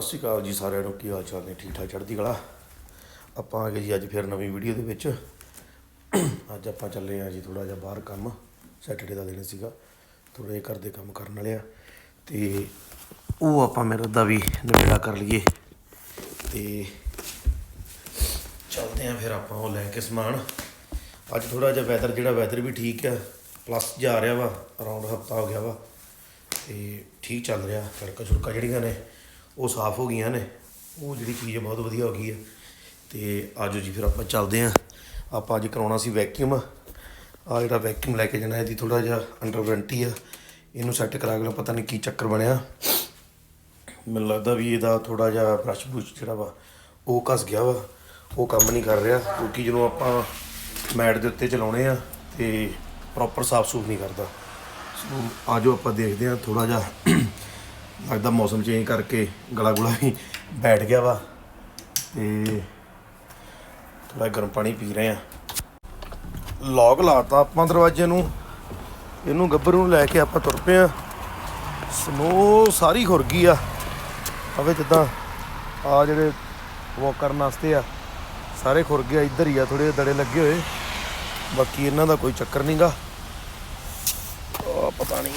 ਸਤਿ ਸ਼੍ਰੀ ਅਕਾਲ ਜੀ ਸਾਰਿਆਂ ਨੂੰ, ਕੀ ਹਾਲ ਚਾਲ ਨੇ? ਠੀਕ ਠਾਕ ਚੜ੍ਹਦੀ ਕਲਾ? ਆਪਾਂ ਆ ਗਏ ਜੀ ਅੱਜ ਫਿਰ ਨਵੀਂ ਵੀਡੀਓ ਦੇ ਵਿੱਚ। ਅੱਜ ਆਪਾਂ ਚੱਲੇ ਆ ਜੀ ਥੋੜਾ ਜਿਹਾ ਬਾਹਰ ਕੰਮ ਸੈਟਰਡੇ ਦਾ ਦਿਨ ਸੀਗਾ। ਥੋੜਾ ਜਿਹਾ ਘਰ ਦੇ ਕੰਮ ਕਰਨ ਵਾਲੇ ਆ। ਤੇ ਉਹ ਆਪਾਂ ਮੇਰੇ ਦਾ ਵੀ ਨਿਬੇੜਾ ਕਰ ਲਈਏ। ਤੇ ਚੱਲਦੇ ਆ ਫਿਰ ਆਪਾਂ ਉਹ ਲੈ ਕੇ ਸਮਾਨ। ਅੱਜ ਥੋੜਾ ਜਿਹਾ ਵੈਦਰ ਜਿਹੜਾ ਵੈਦਰ ਵੀ ਠੀਕ ਆ ਪਲੱਸ ਜਾ ਰਿਹਾ ਵਾ ਅਰਾਊਂਡ ਹਫਤਾ ਹੋ ਗਿਆ ਵਾ। ਤੇ ਠੀਕ ਚੱਲ ਰਿਹਾ ਸੜਕਾਂ ਸੁੜਕਾਂ ਜਿਹੜੀਆਂ ਨੇ ਉਹ ਸਾਫ਼ ਹੋ ਗਈਆਂ ਨੇ। ਉਹ ਜਿਹੜੀ ਚੀਜ਼ ਬਹੁਤ ਵਧੀਆ ਹੋ ਗਈ ਹੈ ਤੇ ਆਜੋ ਜੀ ਫਿਰ ਆਪਾਂ ਚੱਲਦੇ ਆਂ। ਆਪਾਂ ਅੱਜ ਕਰਾਉਣਾ ਸੀ ਵੈਕਿਊਮ ਆ ਜਿਹੜਾ ਵੈਕਿਊਮ ਲੈ ਕੇ ਜਾਣਾ, ਇਹਦੀ ਥੋੜਾ ਜਿਹਾ ਅੰਡਰ ਵਾਰੰਟੀ ਆ। ਇਹਨੂੰ ਸੈੱਟ ਕਰਾ ਕੇ ਪਤਾ ਨਹੀਂ ਕੀ ਚੱਕਰ ਬਣਿਆ। ਮੈਨੂੰ ਲੱਗਦਾ ਵੀ ਇਹਦਾ ਥੋੜਾ ਜਿਹਾ ਬ੍ਰਸ਼ ਬੁਸ਼ ਜਿਹੜਾ ਵਾ, ਉਹ ਘਸ ਗਿਆ ਵਾ। ਉਹ ਕੰਮ ਨਹੀਂ ਕਰ ਰਿਹਾ, ਕਿਉਂਕਿ ਜਦੋਂ ਆਪਾਂ ਮੈਟ ਦੇ ਉੱਤੇ ਚਲਾਉਣੇ ਆ, ਤੇ ਪ੍ਰੋਪਰ ਸਾਫ਼ ਸੂਫ ਨਹੀਂ ਕਰਦਾ। ਸੋ ਆਜੋ ਆਪਾਂ ਦੇਖਦੇ ਆ ਥੋੜਾ ਜਿਹਾ ਲੱਗਦਾ ਮੌਸਮ ਚੇਂਜ ਕਰਕੇ ਗਲਾ ਗੁਲਾ ਵੀ ਬੈਠ ਗਿਆ ਵਾ ਤੇ ਥੋੜਾ ਗਰਮ ਪਾਣੀ ਪੀ ਰਹੇ ਆ ਲੌਕ ਲਾਤਾ ਆਪਾਂ ਦਰਵਾਜ਼ੇ ਨੂੰ। ਇਹਨੂੰ ਗੱਭਰੂ ਨੂੰ ਲੈ ਕੇ ਆਪਾਂ ਤੁਰ ਪਏ ਆ ਸਨੋ ਸਾਰੀ ਖੁਰ ਗਈ ਆ। ਅਵੇ ਜਿੱਦਾਂ ਆ ਜਿਹੜੇ ਵਾਕ ਕਰਨ ਵਾਸਤੇ ਆ, ਸਾਰੇ ਖੁਰ ਗਏ ਇੱਧਰ ਹੀ ਆ ਥੋੜੇ ਦੜੇ ਲੱਗੇ ਹੋਏ। ਬਾਕੀ ਇਹਨਾਂ ਦਾ ਕੋਈ ਚੱਕਰ ਨਹੀਂਗਾ ਆ ਪਤਾ ਨਹੀਂ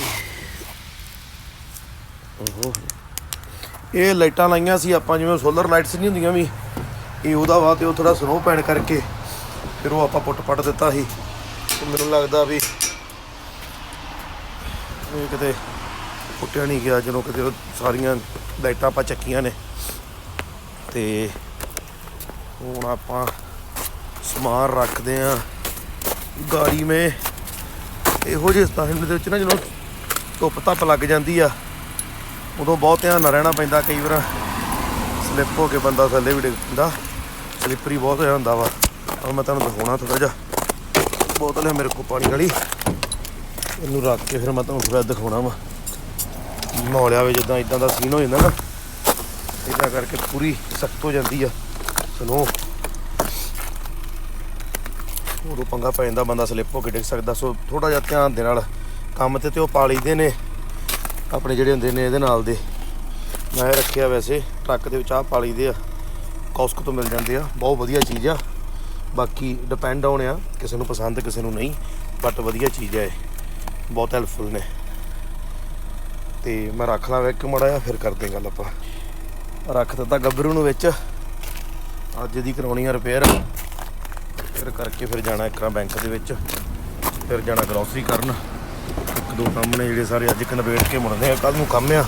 ਓਹੋ ਇਹ ਲਾਈਟਾਂ ਲਾਈਆਂ ਸੀ, ਆਪਾਂ ਜਿਵੇਂ ਸੋਲਰ ਲਾਈਟਸ ਨਹੀਂ ਹੁੰਦੀਆਂ ਵੀ, ਇਹ ਉਹਦਾ ਵਾ ਤੇ ਉਹ ਥੋੜਾ ਸਨੋ ਪੈਣ ਕਰਕੇ ਫਿਰ ਉਹ ਆਪਾਂ ਪੁੱਟ ਪੱਟ ਦਿੱਤਾ ਸੀ। ਤੇ ਮੈਨੂੰ ਲੱਗਦਾ ਵੀ ਇਹ ਕਿਤੇ ਪੁੱਟਿਆ ਨਹੀਂ ਗਿਆ, ਜਦੋਂ ਕਿਤੇ ਸਾਰੀਆਂ ਲਾਈਟਾਂ ਆਪਾਂ ਚੱਕੀਆਂ ਨੇ। ਤੇ ਹੁਣ ਆਪਾਂ ਸਮਾਨ ਰੱਖਦੇ ਆ ਗਾੜੀ ਮੇ ਇਹੋ ਜਿਹੇ ਸਥਾਨ ਦੇ ਵਿੱਚ ਨਾ ਜਦੋਂ ਧੁੱਪ ਧੱਪ ਲੱਗ ਜਾਂਦੀ ਆ ਉਦੋਂ ਬਹੁਤ ਧਿਆਨ ਨਾਲ ਰਹਿਣਾ ਪੈਂਦਾ, ਕਈ ਵਾਰ ਸਲਿੱਪ ਹੋ ਕੇ ਬੰਦਾ ਥੱਲੇ ਵੀ ਡਿੱਗ ਪੈਂਦਾ। ਸਲਿੱਪਰੀ ਬਹੁਤ ਹੋਇਆ ਹੁੰਦਾ ਵਾ। ਹੁਣ ਮੈਂ ਤੁਹਾਨੂੰ ਦਿਖਾਉਣਾ ਥੋੜਾ ਜਿਹਾ। ਬੋਤਲ ਹੈ ਮੇਰੇ ਕੋਲ ਪਾਣੀ ਵਾਲੀ। ਇਹਨੂੰ ਰੱਖ ਕੇ ਫਿਰ ਮੈਂ ਤੁਹਾਨੂੰ ਥੋੜਾ ਦਿਖਾਉਣਾ ਵਾ। ਨੌਲਿਆ ਵੇ ਜਿੱਦਾਂ ਇਦਾਂ ਦਾ ਸੀਨ ਹੋ ਜਾਂਦਾ ਨਾ ਇਦਾਂ ਕਰਕੇ ਪੂਰੀ ਸਖਤ ਹੋ ਜਾਂਦੀ ਆ। ਸਨੋ ਉਦੋਂ ਪੰਗਾ ਪੈ ਜਾਂਦਾ, ਬੰਦਾ ਸਲਿੱਪ ਹੋ ਕੇ ਡਿੱਗ ਸਕਦਾ। ਸੋ ਥੋੜਾ ਜਿਹਾ ਧਿਆਨ ਦੇ ਨਾਲ ਕੰਮ ਤੇ ਤੇ ਉਹ ਪਾ ਲਈਦੇ ਨੇ। ਆਪਣੇ ਜਿਹੜੇ ਹੁੰਦੇ ਨੇ ਇਹਦੇ ਨਾਲ ਦੇ। ਮੈਂ ਇਹ ਰੱਖਿਆ ਵੈਸੇ, ਟਰੱਕ ਦੇ ਵਿੱਚ ਆਹ ਪਾਲੀ ਦੇ ਆ। ਕੌਸਕ ਤੋਂ ਮਿਲ ਜਾਂਦੇ ਆ। ਬਹੁਤ ਵਧੀਆ ਚੀਜ਼ ਆ। ਬਾਕੀ ਡਿਪੈਂਡ ਆਉਣ ਆ, ਕਿਸੇ ਨੂੰ ਪਸੰਦ, ਕਿਸੇ ਨੂੰ ਨਹੀਂ। ਬਟ ਵਧੀਆ ਚੀਜ਼ ਆ ਇਹ। ਬਹੁਤ ਹੈਲਪਫੁਲ ਨੇ। ਤੇ ਮੈਂ ਰੱਖ ਲਾਂ ਇੱਕ ਮੜਾ ਆ ਫਿਰ ਕਰਦੇ ਗੱਲ ਆਪਾਂ। ਰੱਖ ਦਿੱਤਾ ਗੱਭਰੂ ਨੂੰ ਵਿੱਚ। ਅੱਜ ਦੀ ਕਰਾਉਣੀ ਆ ਰਿਪੇਅਰ ਫਿਰ ਕਰਕੇ ਫਿਰ ਜਾਣਾ ਇੱਕ ਬੈਂਕ ਦੇ ਵਿੱਚ। ਫਿਰ ਜਾਣਾ ਗਰੋਸਰੀ ਕਰਨ। ਦੋ ਕੰਮ ਨੇ ਜਿਹੜੇ ਸਾਰੇ ਅੱਜ ਕਨਵੇਟ ਕੇ ਮੁੜਦੇ ਆ ਕੱਲ ਨੂੰ ਕੰਮ ਆ।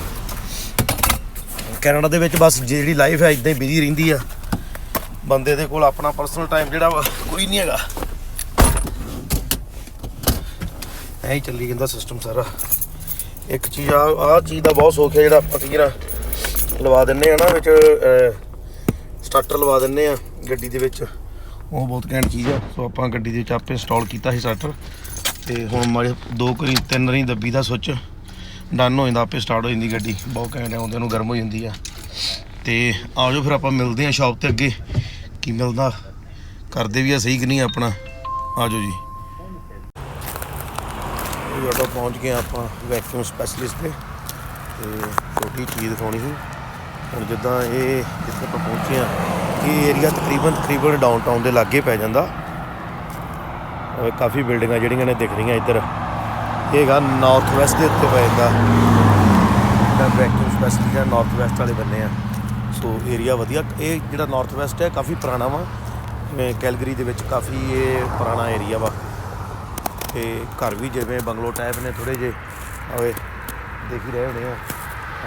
ਕੈਨੇਡਾ ਦੇ ਵਿੱਚ ਬਸ ਜਿਹੜੀ ਲਾਈਫ ਹੈ ਇਦਾਂ ਹੀ ਬਿਜ਼ੀ ਰਹਿੰਦੀ ਆ। ਬੰਦੇ ਦੇ ਕੋਲ ਆਪਣਾ ਪਰਸਨਲ ਟਾਈਮ ਜਿਹੜਾ ਵਾ, ਕੋਈ ਨਹੀਂ ਹੈਗਾ। ਐਂ ਚੱਲੀ ਜਾਂਦਾ ਸਿਸਟਮ ਸਾਰਾ। ਇੱਕ ਚੀਜ਼ ਆ ਆ ਚੀਜ਼ ਦਾ ਬਹੁਤ ਸੌਖ ਹੈ ਜਿਹੜਾ ਆਪਾਂ ਕੀ ਲਵਾ ਦਿੰਨੇ ਆ ਨਾ ਵਿੱਚ ਸਟਾਰਟਰ ਲਵਾ ਦਿੰਨੇ ਆ ਗੱਡੀ ਦੇ ਵਿੱਚ। ਉਹ ਬਹੁਤ ਘੈਂਟ ਚੀਜ਼ ਆ। ਸੋ ਆਪਾਂ ਗੱਡੀ ਦੇ ਵਿੱਚ ਆਪੇ ਇੰਸਟਾਲ ਕੀਤਾ ਸੀ ਸਟਾਰਟਰ ਤੇ ਹੁਣ ਮਾਰੇ ਦੋ ਕਰੀ ਤਿੰਨ ਰੀ ਦੱਬੀ ਦਾ ਸੁੱਚ। ਡਨ ਹੋ ਜਾਂਦਾ, ਆਪੇ ਸਟਾਰਟ ਹੋ ਜਾਂਦੀ ਗੱਡੀ। ਬਹੁਤ ਘੈਂਟ ਆਉਂਦੇ ਨੂੰ ਗਰਮ ਹੋ ਜਾਂਦੀ ਆ। ਤੇ ਆਓ ਜੋ ਫਿਰ ਆਪਾਂ ਮਿਲਦੇ ਆ ਸ਼ਾਪ ਤੇ ਅੱਗੇ। ਕੀ ਮਿਲਦਾ? ਕਰਦੇ ਵੀ ਆ ਸਹੀ ਕਿ ਨਹੀਂ ਆਪਣਾ? ਆਜੋ ਜੀ। ਆਟੋ ਪਹੁੰਚ ਗਏ ਆਪਾਂ ਵੈਕਿਊਮ ਸਪੈਸ਼ਲਿਸਟ 'ਤੇ। ਤੇ ਛੋਟੀ ਚੀਜ਼ ਦਿਖਾਉਣੀ ਸੀ? ਹੁਣ ਜਿੱਦਾਂ ਇਹ ਜਿੱਥੇ ਆਪਾਂ ਪਹੁੰਚੇ ਆ ਇਹ ਏਰੀਆ ਤਕਰੀਬਨ ਤਕਰੀਬਨ ਡਾਊਨਟਾਊਨ ਦੇ ਲਾਗੇ ਪੈ ਜਾਂਦਾ। ਕਾਫੀ ਬਿਲਡਿੰਗਾਂ ਜਿਹੜੀਆਂ ਨੇ ਦਿਖ ਰਹੀਆਂ ਇੱਧਰ। ਇਹ ਗਾ ਨਾਰਥ ਵੈਸਟ ਦੇ ਉੱਤੇ ਪੈ ਜਾਂਦਾ ਦਾ। ਵੈਕਿਊਮ ਸਪੈਸ਼ਲਿਸਟ ਜਿਹੜਾ ਨਾਰਥ ਵੈਸਟ ਵਾਲੇ ਬੰਨੇ ਆ। ਸੋ ਏਰੀਆ ਵਧੀਆ। ਇਹ ਜਿਹੜਾ ਨਾਰਥ ਵੈਸਟ ਹੈ, ਕਾਫੀ ਪੁਰਾਣਾ ਵਾ। ਕੈਲਗਰੀ ਦੇ ਵਿੱਚ ਕਾਫੀ ਇਹ ਪੁਰਾਣਾ ਏਰੀਆ ਵਾ। ਤੇ ਘਰ ਵੀ ਜਿਵੇਂ ਬੰਗਲੋ ਟਾਈਪ ਨੇ ਥੋੜੇ ਜੇ ਆਵੇ, ਦੇਖ ਹੀ ਰਹੇ ਹੋਣੇ ਆ।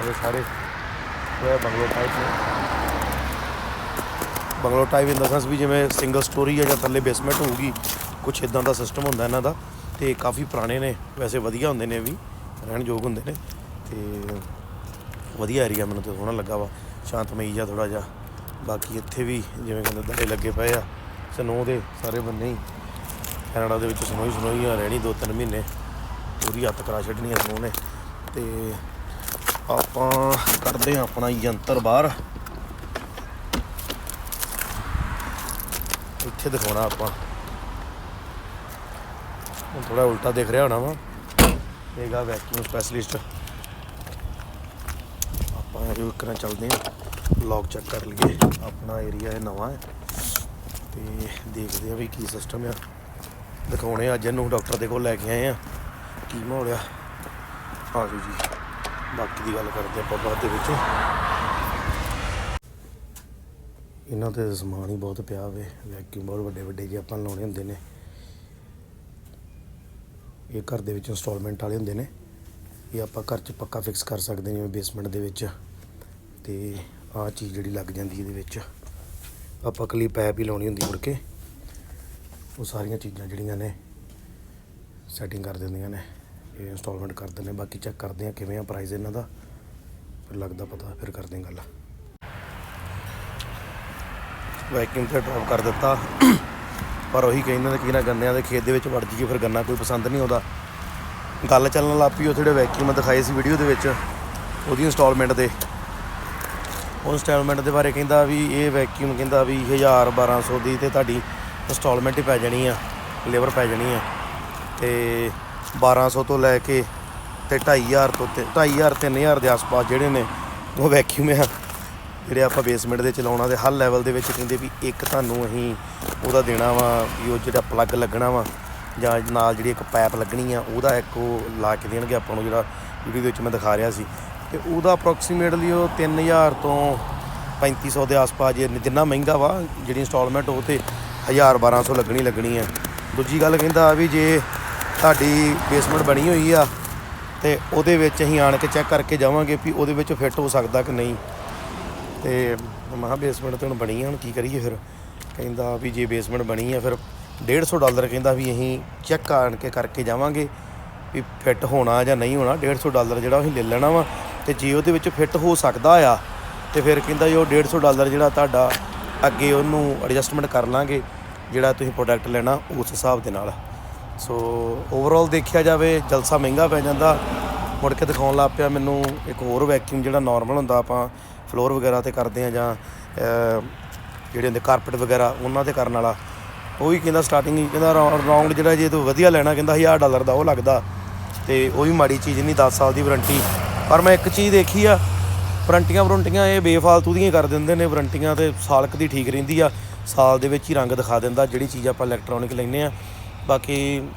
ਆਵੇ ਸਾਰੇ। ਇਹ ਬੰਗਲੋ ਟਾਈਪ ਨੇ। ਬੰਗਲੋ ਟਾਈਪ ਇਨ ਦਾ ਸੈਂਸ ਵੀ ਜਿਵੇਂ ਸਿੰਗਲ ਸਟੋਰੀ ਹੈ ਜਾਂ ਥੱਲੇ ਬੇਸਮੈਂਟ ਹੋਊਗੀ। ਕੁਝ ਇਦਾਂ ਦਾ ਸਿਸਟਮ ਹੁੰਦਾ ਇਹਨਾਂ ਦਾ ਤੇ ਕਾਫੀ ਪੁਰਾਣੇ ਨੇ, ਵੈਸੇ ਵਧੀਆ ਹੁੰਦੇ ਨੇ ਵੀ, ਰਹਿਣ ਯੋਗ ਹੁੰਦੇ ਨੇ ਤੇ ਵਧੀਆ ਏਰੀਆ ਮੈਨੂੰ ਤੇ ਸੋਹਣਾ ਲੱਗਾ ਵਾ। ਸ਼ਾਂਤਮਈ ਜਿਹਾ ਥੋੜਾ ਜਿਹਾ। ਬਾਕੀ ਇੱਥੇ ਵੀ ਜਿਵੇਂ ਕਹਿੰਦੇ ਦਲੇ ਲੱਗੇ ਪਏ ਆ ਸਨੋ ਦੇ ਸਾਰੇ ਬੰਨੇ ਹੀ। ਕੈਨੇਡਾ ਦੇ ਵਿੱਚ ਸਨੋਈ ਸਨੋਈ ਆ, ਰਹਿਣੀ ਦੋ ਤਿੰਨ ਮਹੀਨੇ। ਪੂਰੀ ਹੱਥ ਕਰਾ ਛੱਡਣੀ ਆ ਸਨੋ ਨੇ। ਤੇ ਆਪਾਂ ਕਰਦੇ ਆ ਆਪਣਾ ਯੰਤਰ ਬਾਹਰ। ਇੱਥੇ ਦਿਖਾਉਣਾ ਆਪਾਂ। ਹੁਣ ਥੋੜਾ ਉਲਟਾ ਦੇਖ ਰਿਹਾ ਹੋਣਾ ਵਾ। ਇਹਗਾ ਵੈਕਿਊਮ ਸਪੈਸ਼ਲਿਸਟ ਆਪਾਂ ਇਹ ਇੱਕ ਚੱਲਦੇ ਹਾਂ। ਲੌਕ ਚੈੱਕ ਕਰ ਲਈਏ। ਆਪਣਾ ਏਰੀਆ ਇਹ ਨਵਾਂ ਹੈ। ਤੇ ਦੇਖਦੇ ਆ ਵੀ ਕੀ ਸਿਸਟਮ ਆ। ਦਿਖਾਉਣੇ ਅੱਜ ਇਹਨੂੰ। ਡਾਕਟਰ ਦੇ ਕੋਲ ਲੈ ਕੇ ਆਏ ਆ। ਕੀ ਮਾਹੌਲ ਆ? ਆ ਜੀ। ਬਾਕੀ ਦੀ ਗੱਲ ਕਰਦੇ ਆਪਾਂ ਬਾਅਦ ਦੇ ਵਿੱਚ। ਇਹਨਾਂ ਤੇ ਸਮਾਨ ਹੀ ਬਹੁਤ ਪਿਆ ਵੇ। ਵੈਕਿਊਮ ਬਹੁਤ ਵੱਡੇ ਵੱਡੇ ਜੇ ਆਪਾਂ ਲਾਉਣੇ ਹੁੰਦੇ ਨੇ। ਇਹ ਘਰ ਦੇ ਵਿੱਚ ਇੰਸਟਾਲਮੈਂਟ ਵਾਲੇ ਹੁੰਦੇ ਨੇ। ਇਹ ਆਪਾਂ ਘਰ 'ਚ ਪੱਕਾ ਫਿਕਸ ਕਰ ਸਕਦੇ ਜਿਵੇਂ ਬੇਸਮੈਂਟ ਦੇ ਵਿੱਚ। ਤੇ ਆਹ ਚੀਜ਼ ਜਿਹੜੀ ਲੱਗ ਜਾਂਦੀ ਇਹਦੇ ਵਿੱਚ। ਆਪਾਂ ਕਲੀ ਪੈਪ ਹੀ ਲਾਉਣੀ ਹੁੰਦੀ ਮੁੜ ਕੇ। ਉਹ ਸਾਰੀਆਂ ਚੀਜ਼ਾਂ ਜਿਹੜੀਆਂ ਨੇ ਸੈਟਿੰਗ ਕਰ ਦਿੰਦੀਆਂ ਨੇ। ਇਹ ਇੰਸਟਾਲਮੈਂਟ ਕਰ ਦਿੰਦੇ ਨੇ, ਬਾਕੀ ਚੈੱਕ ਕਰਦੇ ਆ ਕਿਵੇਂ ਆ ਪ੍ਰਾਈਸ ਇਹਨਾਂ ਦਾ। ਫਿਰ ਲੱਗਦਾ ਪਤਾ, ਫਿਰ ਕਰਦੇ ਹਾਂ ਗੱਲ। ਵੈਕਿਊਮ ਤੇ ਡ੍ਰੌਪ ਕਰ ਦਿੱਤਾ। ਪਰ ਉਹੀ ਕਹਿੰਦੇ ਨੇ ਕਿ ਨਾ ਗੰਨਿਆਂ ਦੇ ਖੇਤ ਦੇ ਵਿੱਚ ਵੜ ਜੀਏ ਫਿਰ ਗੰਨਾ ਕੋਈ ਪਸੰਦ ਨਹੀਂ ਆਉਂਦਾ। ਗੱਲ ਚੱਲਣ ਲੱਗ ਪਈ ਉਹ ਜਿਹੜੇ ਵੈਕਿਊਮ ਦਿਖਾਏ ਸੀ ਵੀਡੀਓ ਦੇ ਵਿੱਚ, ਉਹਦੀ ਇੰਸਟਾਲਮੈਂਟ ਦੇ ਉਹ ਇੰਸਟਾਲਮੈਂਟ ਦੇ ਬਾਰੇ ਕਹਿੰਦਾ ਵੀ ਇਹ ਵੈਕਿਊਮ ਕਹਿੰਦਾ ਵੀ 1000 1200 ਦੀ ਤੇ ਤੁਹਾਡੀ ਇੰਸਟਾਲਮੈਂਟ ਹੀ ਪੈ ਜਾਣੀ ਆ ਲੇਬਰ ਪੈ ਜਾਣੀ ਆ। ਤੇ 1200 ਤੋਂ ਲੈ ਕੇ ਤੇ 2500 ਤੋਂ ਤੇ 2500 3000 ਦੇ ਆਸ-ਪਾਸ ਜਿਹੜੇ ਨੇ, ਉਹ ਵੈਕਿਊਮ ਆ। ਜਿਹੜੇ ਆਪਾਂ ਬੇਸਮੈਂਟ ਦੇ ਚਲਾਉਣਾ ਦੇ ਹਰ ਲੈਵਲ ਦੇ ਵਿੱਚ ਕਹਿੰਦੇ ਵੀ ਇੱਕ ਤੁਹਾਨੂੰ ਅਸੀਂ ਉਹਦਾ ਦੇਣਾ ਵਾ ਵੀ ਉਹ ਜਿਹੜਾ ਪਲੱਗ ਲੱਗਣਾ ਵਾ ਜਾਂ ਨਾਲ ਜਿਹੜੀ ਇੱਕ ਪਾਈਪ ਲੱਗਣੀ ਆ, ਉਹਦਾ ਇੱਕ ਉਹ ਲਾ ਕੇ ਦੇਣਗੇ ਆਪਾਂ ਨੂੰ ਜਿਹੜਾ ਵੀਡੀਓ ਦੇ ਵਿੱਚ ਮੈਂ ਦਿਖਾ ਰਿਹਾ ਸੀ। ਤੇ ਉਹਦਾ ਅਪਰੋਕਸੀਮੇਟਲੀ ਉਹ 3000 ਤੋਂ 3500 ਦੇ ਆਸ-ਪਾਸ ਜੇ ਜਿੰਨਾ ਮਹਿੰਗਾ ਵਾ, ਜਿਹੜੀ ਇੰਸਟਾਲਮੈਂਟ ਉਹ ਤੇ 1000 1200 ਲੱਗਣੀ ਲੱਗਣੀ ਆ। ਦੂਜੀ ਗੱਲ ਕਹਿੰਦਾ ਵੀ ਜੇ ਤੁਹਾਡੀ ਬੇਸਮੈਂਟ ਬਣੀ ਹੋਈ ਆ ਤੇ ਉਹਦੇ ਵਿੱਚ ਅਸੀਂ ਆਣ ਕੇ ਚੈੱਕ ਕਰਕੇ ਜਾਵਾਂਗੇ ਵੀ ਉਹਦੇ ਵਿੱਚ ਫਿੱਟ ਹੋ ਸਕਦਾ ਕਿ ਨਹੀਂ। ਤੇ ਕਿਹਾ ਬੇਸਮੈਂਟ ਤੇ ਹੁਣ ਬਣੀ ਆ, ਹੁਣ ਕੀ ਕਰੀਏ ਫਿਰ? ਕਹਿੰਦਾ ਵੀ ਜੇ ਬੇਸਮੈਂਟ ਬਣੀ ਆ ਫਿਰ 150 ਡਾਲਰ ਕਹਿੰਦਾ ਵੀ ਅਸੀਂ ਚੈੱਕ ਆਣ ਕੇ ਕਰਕੇ ਜਾਵਾਂਗੇ ਵੀ ਫਿੱਟ ਹੋਣਾ ਜਾਂ ਨਹੀਂ ਹੋਣਾ। 150 ਡਾਲਰ ਜਿਹੜਾ ਅਸੀਂ ਲੈ ਲੈਣਾ ਵਾ ਤੇ ਜੇ ਉਹਦੇ ਵਿੱਚ ਫਿੱਟ ਹੋ ਸਕਦਾ ਆ, ਤੇ ਫਿਰ ਕਹਿੰਦਾ ਜੀ ਉਹ 150 ਡਾਲਰ ਜਿਹੜਾ ਤੁਹਾਡਾ ਅੱਗੇ ਉਹਨੂੰ ਐਡਜਸਟਮੈਂਟ ਕਰ ਲਾਂਗੇ, ਜਿਹੜਾ ਤੁਸੀਂ ਪ੍ਰੋਡਕਟ ਲੈਣਾ ਉਸ ਹਿਸਾਬ ਦੇ ਨਾਲ। ਸੋ ਓਵਰਆਲ ਦੇਖਿਆ ਜਾਵੇ, ਜਲਸਾ ਮਹਿੰਗਾ ਪੈ ਜਾਂਦਾ। ਮੁੜ ਕੇ ਦਿਖਾਉਣ ਲੱਗ ਪਿਆ ਮੈਨੂੰ ਇੱਕ ਹੋਰ ਵੈਕਿਊਮ ਜਿਹੜਾ ਨਾਰਮਲ ਹੁੰਦਾ ਆਪਾਂ ਫਲੋਰ ਵਗੈਰਾ ਤੇ ਕਰਦੇ ਆ ਜਾਂ ਜਿਹੜੇ ਹੁੰਦੇ ਕਾਰਪਟ ਵਗੈਰਾ, ਉਹਨਾਂ ਤੇ ਕਰਨ ਵਾਲਾ। ਉਹ ਵੀ ਕਹਿੰਦਾ ਸਟਾਰਟਿੰਗ ਹੀ ਕਹਿੰਦਾ ਰਾਉਂਡ ਜਿਹੜਾ ਜੇ ਤੂੰ ਵਧੀਆ ਲੈਣਾ, ਕਹਿੰਦਾ 1000 ਡਾਲਰ ਦਾ, ਉਹ ਲੱਗਦਾ। ਤੇ ਉਹ ਵੀ ਮਾੜੀ ਚੀਜ਼ ਨਹੀਂ 10 ਸਾਲ ਦੀ ਵਾਰੰਟੀ। ਪਰ ਮੈਂ ਇੱਕ ਚੀਜ਼ ਦੇਖੀ ਆ, ਵਾਰੰਟੀਆਂ ਵਾਰੰਟੀਆਂ ਇਹ ਬੇਫਾਲਤੂ ਦੀਆਂ ਹੀ ਕਰ ਦਿੰਦੇ ਨੇ, ਵਾਰੰਟੀਆਂ ਤੇ ਸਾਲਕ ਦੀ ਠੀਕ ਰਹਿੰਦੀ ਆ। ਸਾਲ ਦੇ ਵਿੱਚ ਹੀ ਰੰਗ ਦਿਖਾ ਦਿੰਦਾ, ਜਿਹੜੀ ਚੀਜ਼ ਆਪਾਂ ਇਲੈਕਟ੍ਰੋਨਿਕ ਲੈਨੇ ਆ। ਬਾਕੀ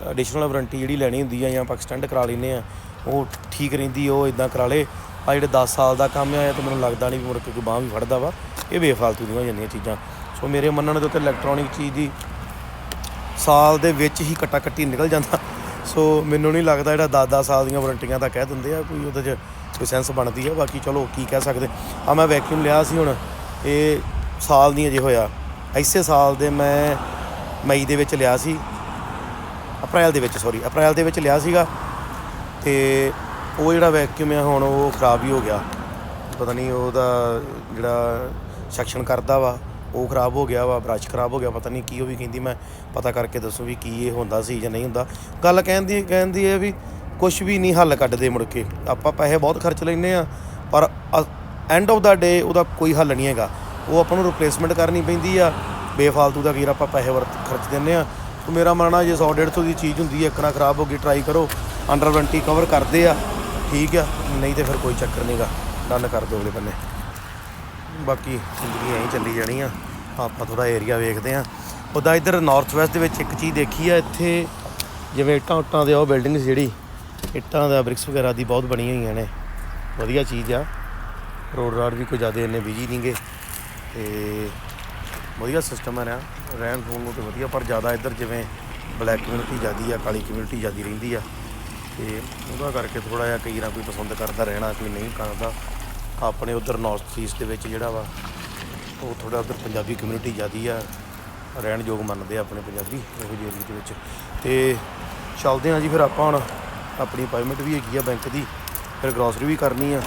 ਐਡੀਸ਼ਨਲ ਵਾਰੰਟੀ ਜਿਹੜੀ ਲੈਣੀ ਹੁੰਦੀ ਆ ਜਾਂ ਆਪਾਂ ਐਕਸਟੈਂਡ ਕਰਾ ਲੈਨੇ ਆ, ਉਹ ਠੀਕ ਰਹਿੰਦੀ, ਉਹ ਇਦਾਂ ਕਰਾ ਲੇ। ਆ ਜਿਹੜੇ 10 ਸਾਲ ਦਾ ਕੰਮ ਆ, ਇਹ ਮੈਨੂੰ ਲੱਗਦਾ ਨਹੀਂ ਵੀ ਮੁੜ ਕੇ ਕੋਈ ਬਾਂਹ ਵੀ ਫੜਦਾ ਵਾ। ਇਹ ਬੇਫਾਲਤੂ ਦੀਆਂ ਹੋ ਜਾਂਦੀਆਂ ਚੀਜ਼ਾਂ। ਸੋ ਮੇਰੇ ਮੰਨਣ ਦੇ ਉੱਤੇ ਇਲੈਕਟ੍ਰੋਨਿਕ ਚੀਜ਼ ਦੀ ਸਾਲ ਦੇ ਵਿੱਚ ਹੀ ਕੱਟਾ ਕੱਟੀ ਨਿਕਲ ਜਾਂਦਾ। ਸੋ ਮੈਨੂੰ ਨਹੀਂ ਲੱਗਦਾ ਜਿਹੜਾ 10-10 ਸਾਲ ਦੀਆਂ ਵਾਰੰਟੀਆਂ ਦਾ ਕਹਿ ਦਿੰਦੇ ਆ, ਕੋਈ ਉਹਦੇ 'ਚ ਕੋਈ ਸੈਂਸ ਬਣਦੀ ਆ। ਬਾਕੀ ਚਲੋ, ਕੀ ਕਹਿ ਸਕਦੇ। ਆ ਮੈਂ ਵੈਕਿਊਮ ਲਿਆ ਸੀ ਹੁਣ, ਇਹ ਸਾਲ ਨਹੀਂ ਅਜੇ ਹੋਇਆ। ਇਸੇ ਸਾਲ ਦੇ ਮੈਂ ਮਈ ਦੇ ਵਿੱਚ ਲਿਆ ਸੀ। ਅਪ੍ਰੈਲ ਦੇ ਵਿੱਚ ਸੌਰੀ ਅਪ੍ਰੈਲ ਦੇ ਵਿੱਚ ਲਿਆ ਸੀਗਾ। ਤੇ ਉਹ ਜਿਹੜਾ ਵੈਕਿਊਮ ਆ ਹੁਣ ਉਹ ਖਰਾਬ ਹੀ ਹੋ ਗਿਆ। ਪਤਾ ਨਹੀਂ ਉਹਦਾ ਜਿਹੜਾ ਸੈਕਸ਼ਨ ਕਰਦਾ ਵਾ, ਉਹ ਖਰਾਬ ਹੋ ਗਿਆ ਵਾ ਬ੍ਰਸ਼ ਖਰਾਬ ਹੋ ਗਿਆ, ਪਤਾ ਨਹੀਂ ਕੀ ਉਹ ਵੀ ਕਹਿੰਦੀ, ਮੈਂ ਪਤਾ ਕਰਕੇ ਦੱਸੋ ਵੀ ਕੀ ਇਹ ਹੁੰਦਾ ਸੀ ਜਾਂ ਨਹੀਂ ਹੁੰਦਾ। ਗੱਲ ਕਹਿੰਦੀ ਕਹਿੰਦੀ ਹੈ ਵੀ ਕੁਝ ਵੀ ਨਹੀਂ ਹੱਲ ਕੱਢਦੇ ਮੁੜ ਕੇ। ਆਪਾਂ ਪੈਸੇ ਬਹੁਤ ਖਰਚ ਲੈਨੇ ਆ, ਪਰ ਐਂਡ ਆਫ ਦਾ ਡੇ ਉਹਦਾ ਕੋਈ ਹੱਲ ਨਹੀਂ ਹੈਗਾ। ਉਹ ਆਪਾਂ ਨੂੰ ਰਿਪਲੇਸਮੈਂਟ ਕਰਨੀ ਪੈਂਦੀ ਆ। ਬੇਫਾਲਤੂ ਦਾ ਕੀ ਆਪਾਂ ਪੈਸੇ ਵਰਤ, ਖਰਚ ਦਿੰਨੇ ਆ। ਤੇ ਮੇਰਾ ਮੰਨਣਾ ਜੇ 100 150 ਦੀ ਚੀਜ਼ ਹੁੰਦੀ ਹੈ ਇੱਕ ਨਾ ਖਰਾਬ ਹੋ ਗਈ ਟਰਾਈ ਕਰੋ। ਅੰਡਰ ਵਾਰੰਟੀ ਕਵਰ ਕਰਦੇ ਆ। ਠੀਕ ਆ, ਨਹੀਂ ਤੇ ਫਿਰ ਕੋਈ ਚੱਕਰ ਨਹੀਂਗਾ ਡਨ ਕਰ ਦਿਓ ਅਗਲੇ ਬੰਨੇ। ਬਾਕੀ ਜ਼ਿੰਦਗੀ ਐਂ ਚੱਲੀ ਜਾਣੀ ਆ। ਆਪਾਂ ਥੋੜਾ ਏਰੀਆ ਵੇਖਦੇ ਆ। ਉੱਦਾਂ ਇੱਧਰ ਨਾਰਥ ਵੈਸਟ ਦੇ ਵਿੱਚ ਇੱਕ ਚੀਜ਼ ਦੇਖੀ ਆ, ਇੱਥੇ ਜਿਵੇਂ ਇੱਟਾਂ ਉੱਟਾਂ ਦੇ ਉਹ ਬਿਲਡਿੰਗ ਜਿਹੜੀ, ਇੱਟਾਂ ਦਾ ਬ੍ਰਿਕਸ ਵਗੈਰਾ ਦੀ ਬਹੁਤ ਬਣੀ ਹੋਈਆਂ ਨੇ। ਵਧੀਆ ਚੀਜ਼ ਆ। ਰੋਡ ਰਾਡ ਵੀ ਕੋਈ ਜ਼ਿਆਦਾ ਇੰਨੇ ਬਿਜ਼ੀ ਨਹੀਂਗੇ ਤੇ ਵਧੀਆ ਸਿਸਟਮ ਹੈ ਨਾ। ਰਹਿਣ ਰੂਣ ਨੂੰ ਤੇ ਵਧੀਆ, ਪਰ ਜ਼ਿਆਦਾ ਇੱਧਰ ਜਿਵੇਂ ਬਲੈਕ ਕਮਿਊਨਿਟੀ ਜ਼ਿਆਦੀ ਆ, ਕਾਲੀ ਕਮਿਊਨਿਟੀ ਜ਼ਿਆਦੀ ਰਹਿੰਦੀ ਆ। ਤੇ ਉਹਦਾ ਕਰਕੇ ਥੋੜਾ ਜਿਹਾ ਕਈ ਨਾ ਕੋਈ ਪਸੰਦ ਕਰਦਾ ਰਹਿਣਾ, ਕੋਈ ਨਹੀਂ ਕਰਦਾ। ਆਪਣੇ ਉਧਰ ਨਾਰਥ ਈਸਟ ਦੇ ਵਿੱਚ ਜਿਹੜਾ ਵਾ, ਉਹ ਥੋੜਾ ਉਧਰ ਪੰਜਾਬੀ ਕਮਿਊਨਿਟੀ ਜ਼ਿਆਦੀ ਆ, ਰਹਿਣ ਯੋਗ ਮੰਨਦੇ ਆ ਆਪਣੇ ਪੰਜਾਬੀ, ਇਹੋ ਜਿਹੇ ਏਰੀਏ ਦੇ ਵਿੱਚ। ਤੇ ਚੱਲਦੇ ਆ ਜੀ ਫਿਰ ਆਪਾਂ ਹੁਣ, ਆਪਣੀ ਅਪਾਇੰਟਮੈਂਟ ਵੀ ਹੈਗੀ ਆ ਬੈਂਕ ਦੀ, ਫਿਰ ਗਰੋਸਰੀ ਵੀ ਕਰਨੀ ਆ।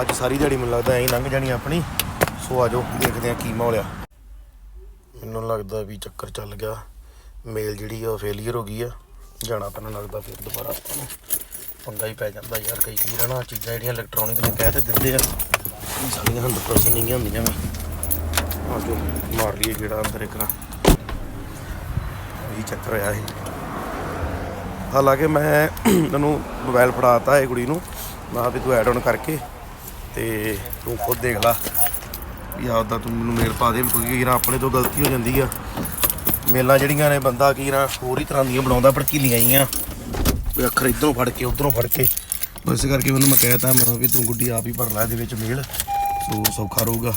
ਅੱਜ ਸਾਰੀ ਦਿਹਾੜੀ ਮੈਨੂੰ ਲੱਗਦਾ ਐਂ ਲੰਘ ਜਾਣੀ ਆਪਣੀ, ਸੋ ਆਜੋ ਦੇਖਦੇ ਆ ਕੀ ਮਾਹੌਲ ਆ। ਮੈਨੂੰ ਲੱਗਦਾ ਵੀ ਚੱਕਰ ਚੱਲ ਗਿਆ ਮੇਲ ਜਿਹੜੀ ਆ ਉਹ ਫੇਲੀਅਰ ਹੋ ਗਈ ਆ। ਜਾਣਾ ਪੈਣਾ ਲੱਗਦਾ ਫਿਰ ਦੁਬਾਰਾ। ਆਪਾਂ ਨੂੰ ਪੰਗਾ ਹੀ ਪੈ ਜਾਂਦਾ ਯਾਰ, ਕਈ ਕਈ ਰਹਿਣਾ ਚੀਜ਼ਾਂ ਜਿਹੜੀਆਂ ਇਲੈਕਟ੍ਰੋਨਿਕ ਨੇ ਕਹਿ ਤੇ ਦਿੰਦੇ ਆ। ਇਹ ਸਾਰੀਆਂ 100% ਨਹੀਂ ਹੁੰਦੀਆਂ ਵੀ। ਆਜੋ ਮਾਰ ਲਈਏ ਜਿਹੜਾ ਅੰਦਰ ਇੱਕ ਨਾ। ਇਹ ਚੱਕਰ ਹੋਇਆ ਸੀ। ਹਾਲਾਂਕਿ ਮੈਂ ਤੈਨੂੰ ਮੋਬਾਈਲ ਫੜਾਤਾ ਇਹ ਕੁੜੀ ਨੂੰ। ਮੈਂ ਕਿਹਾ ਵੀ ਤੂੰ ਐਡ ਆਨ ਕਰਕੇ ਤੇ ਤੂੰ ਖੁਦ ਦੇਖ ਲਾ। ਵੀ ਆਪਦਾ ਤੂੰ ਮੈਨੂੰ ਮੇਲ ਪਾ ਦੇ ਕਿਉਂਕਿ ਨਾ ਆਪਣੇ ਤੋਂ ਗਲਤੀ ਹੋ ਜਾਂਦੀ ਆ। ਮੇਲਾਂ ਜਿਹੜੀਆਂ ਨੇ ਬੰਦਾ ਕੀ ਨਾ ਹੋਰ ਹੀ ਤਰ੍ਹਾਂ ਦੀਆਂ ਬਣਾਉਂਦਾ ਭੜਕੀਲੀਆਂ ਜੀਆਂ। ਕੋਈ ਅੱਖਰ ਇਧਰੋਂ ਫੜ ਕੇ ਉਧਰੋਂ ਫੜ ਕੇ। ਬਸ ਇਸ ਕਰਕੇ ਉਹਨੂੰ ਮੈਂ ਕਹਿਤਾ ਮੈਂ ਵੀ ਤੂੰ ਗੁੱਡੀ ਆਪ ਹੀ ਭਰ ਲੈ ਇਹਦੇ ਵਿੱਚ ਮੇਲ ਸੋ ਸੌਖਾ ਰਹੂਗਾ।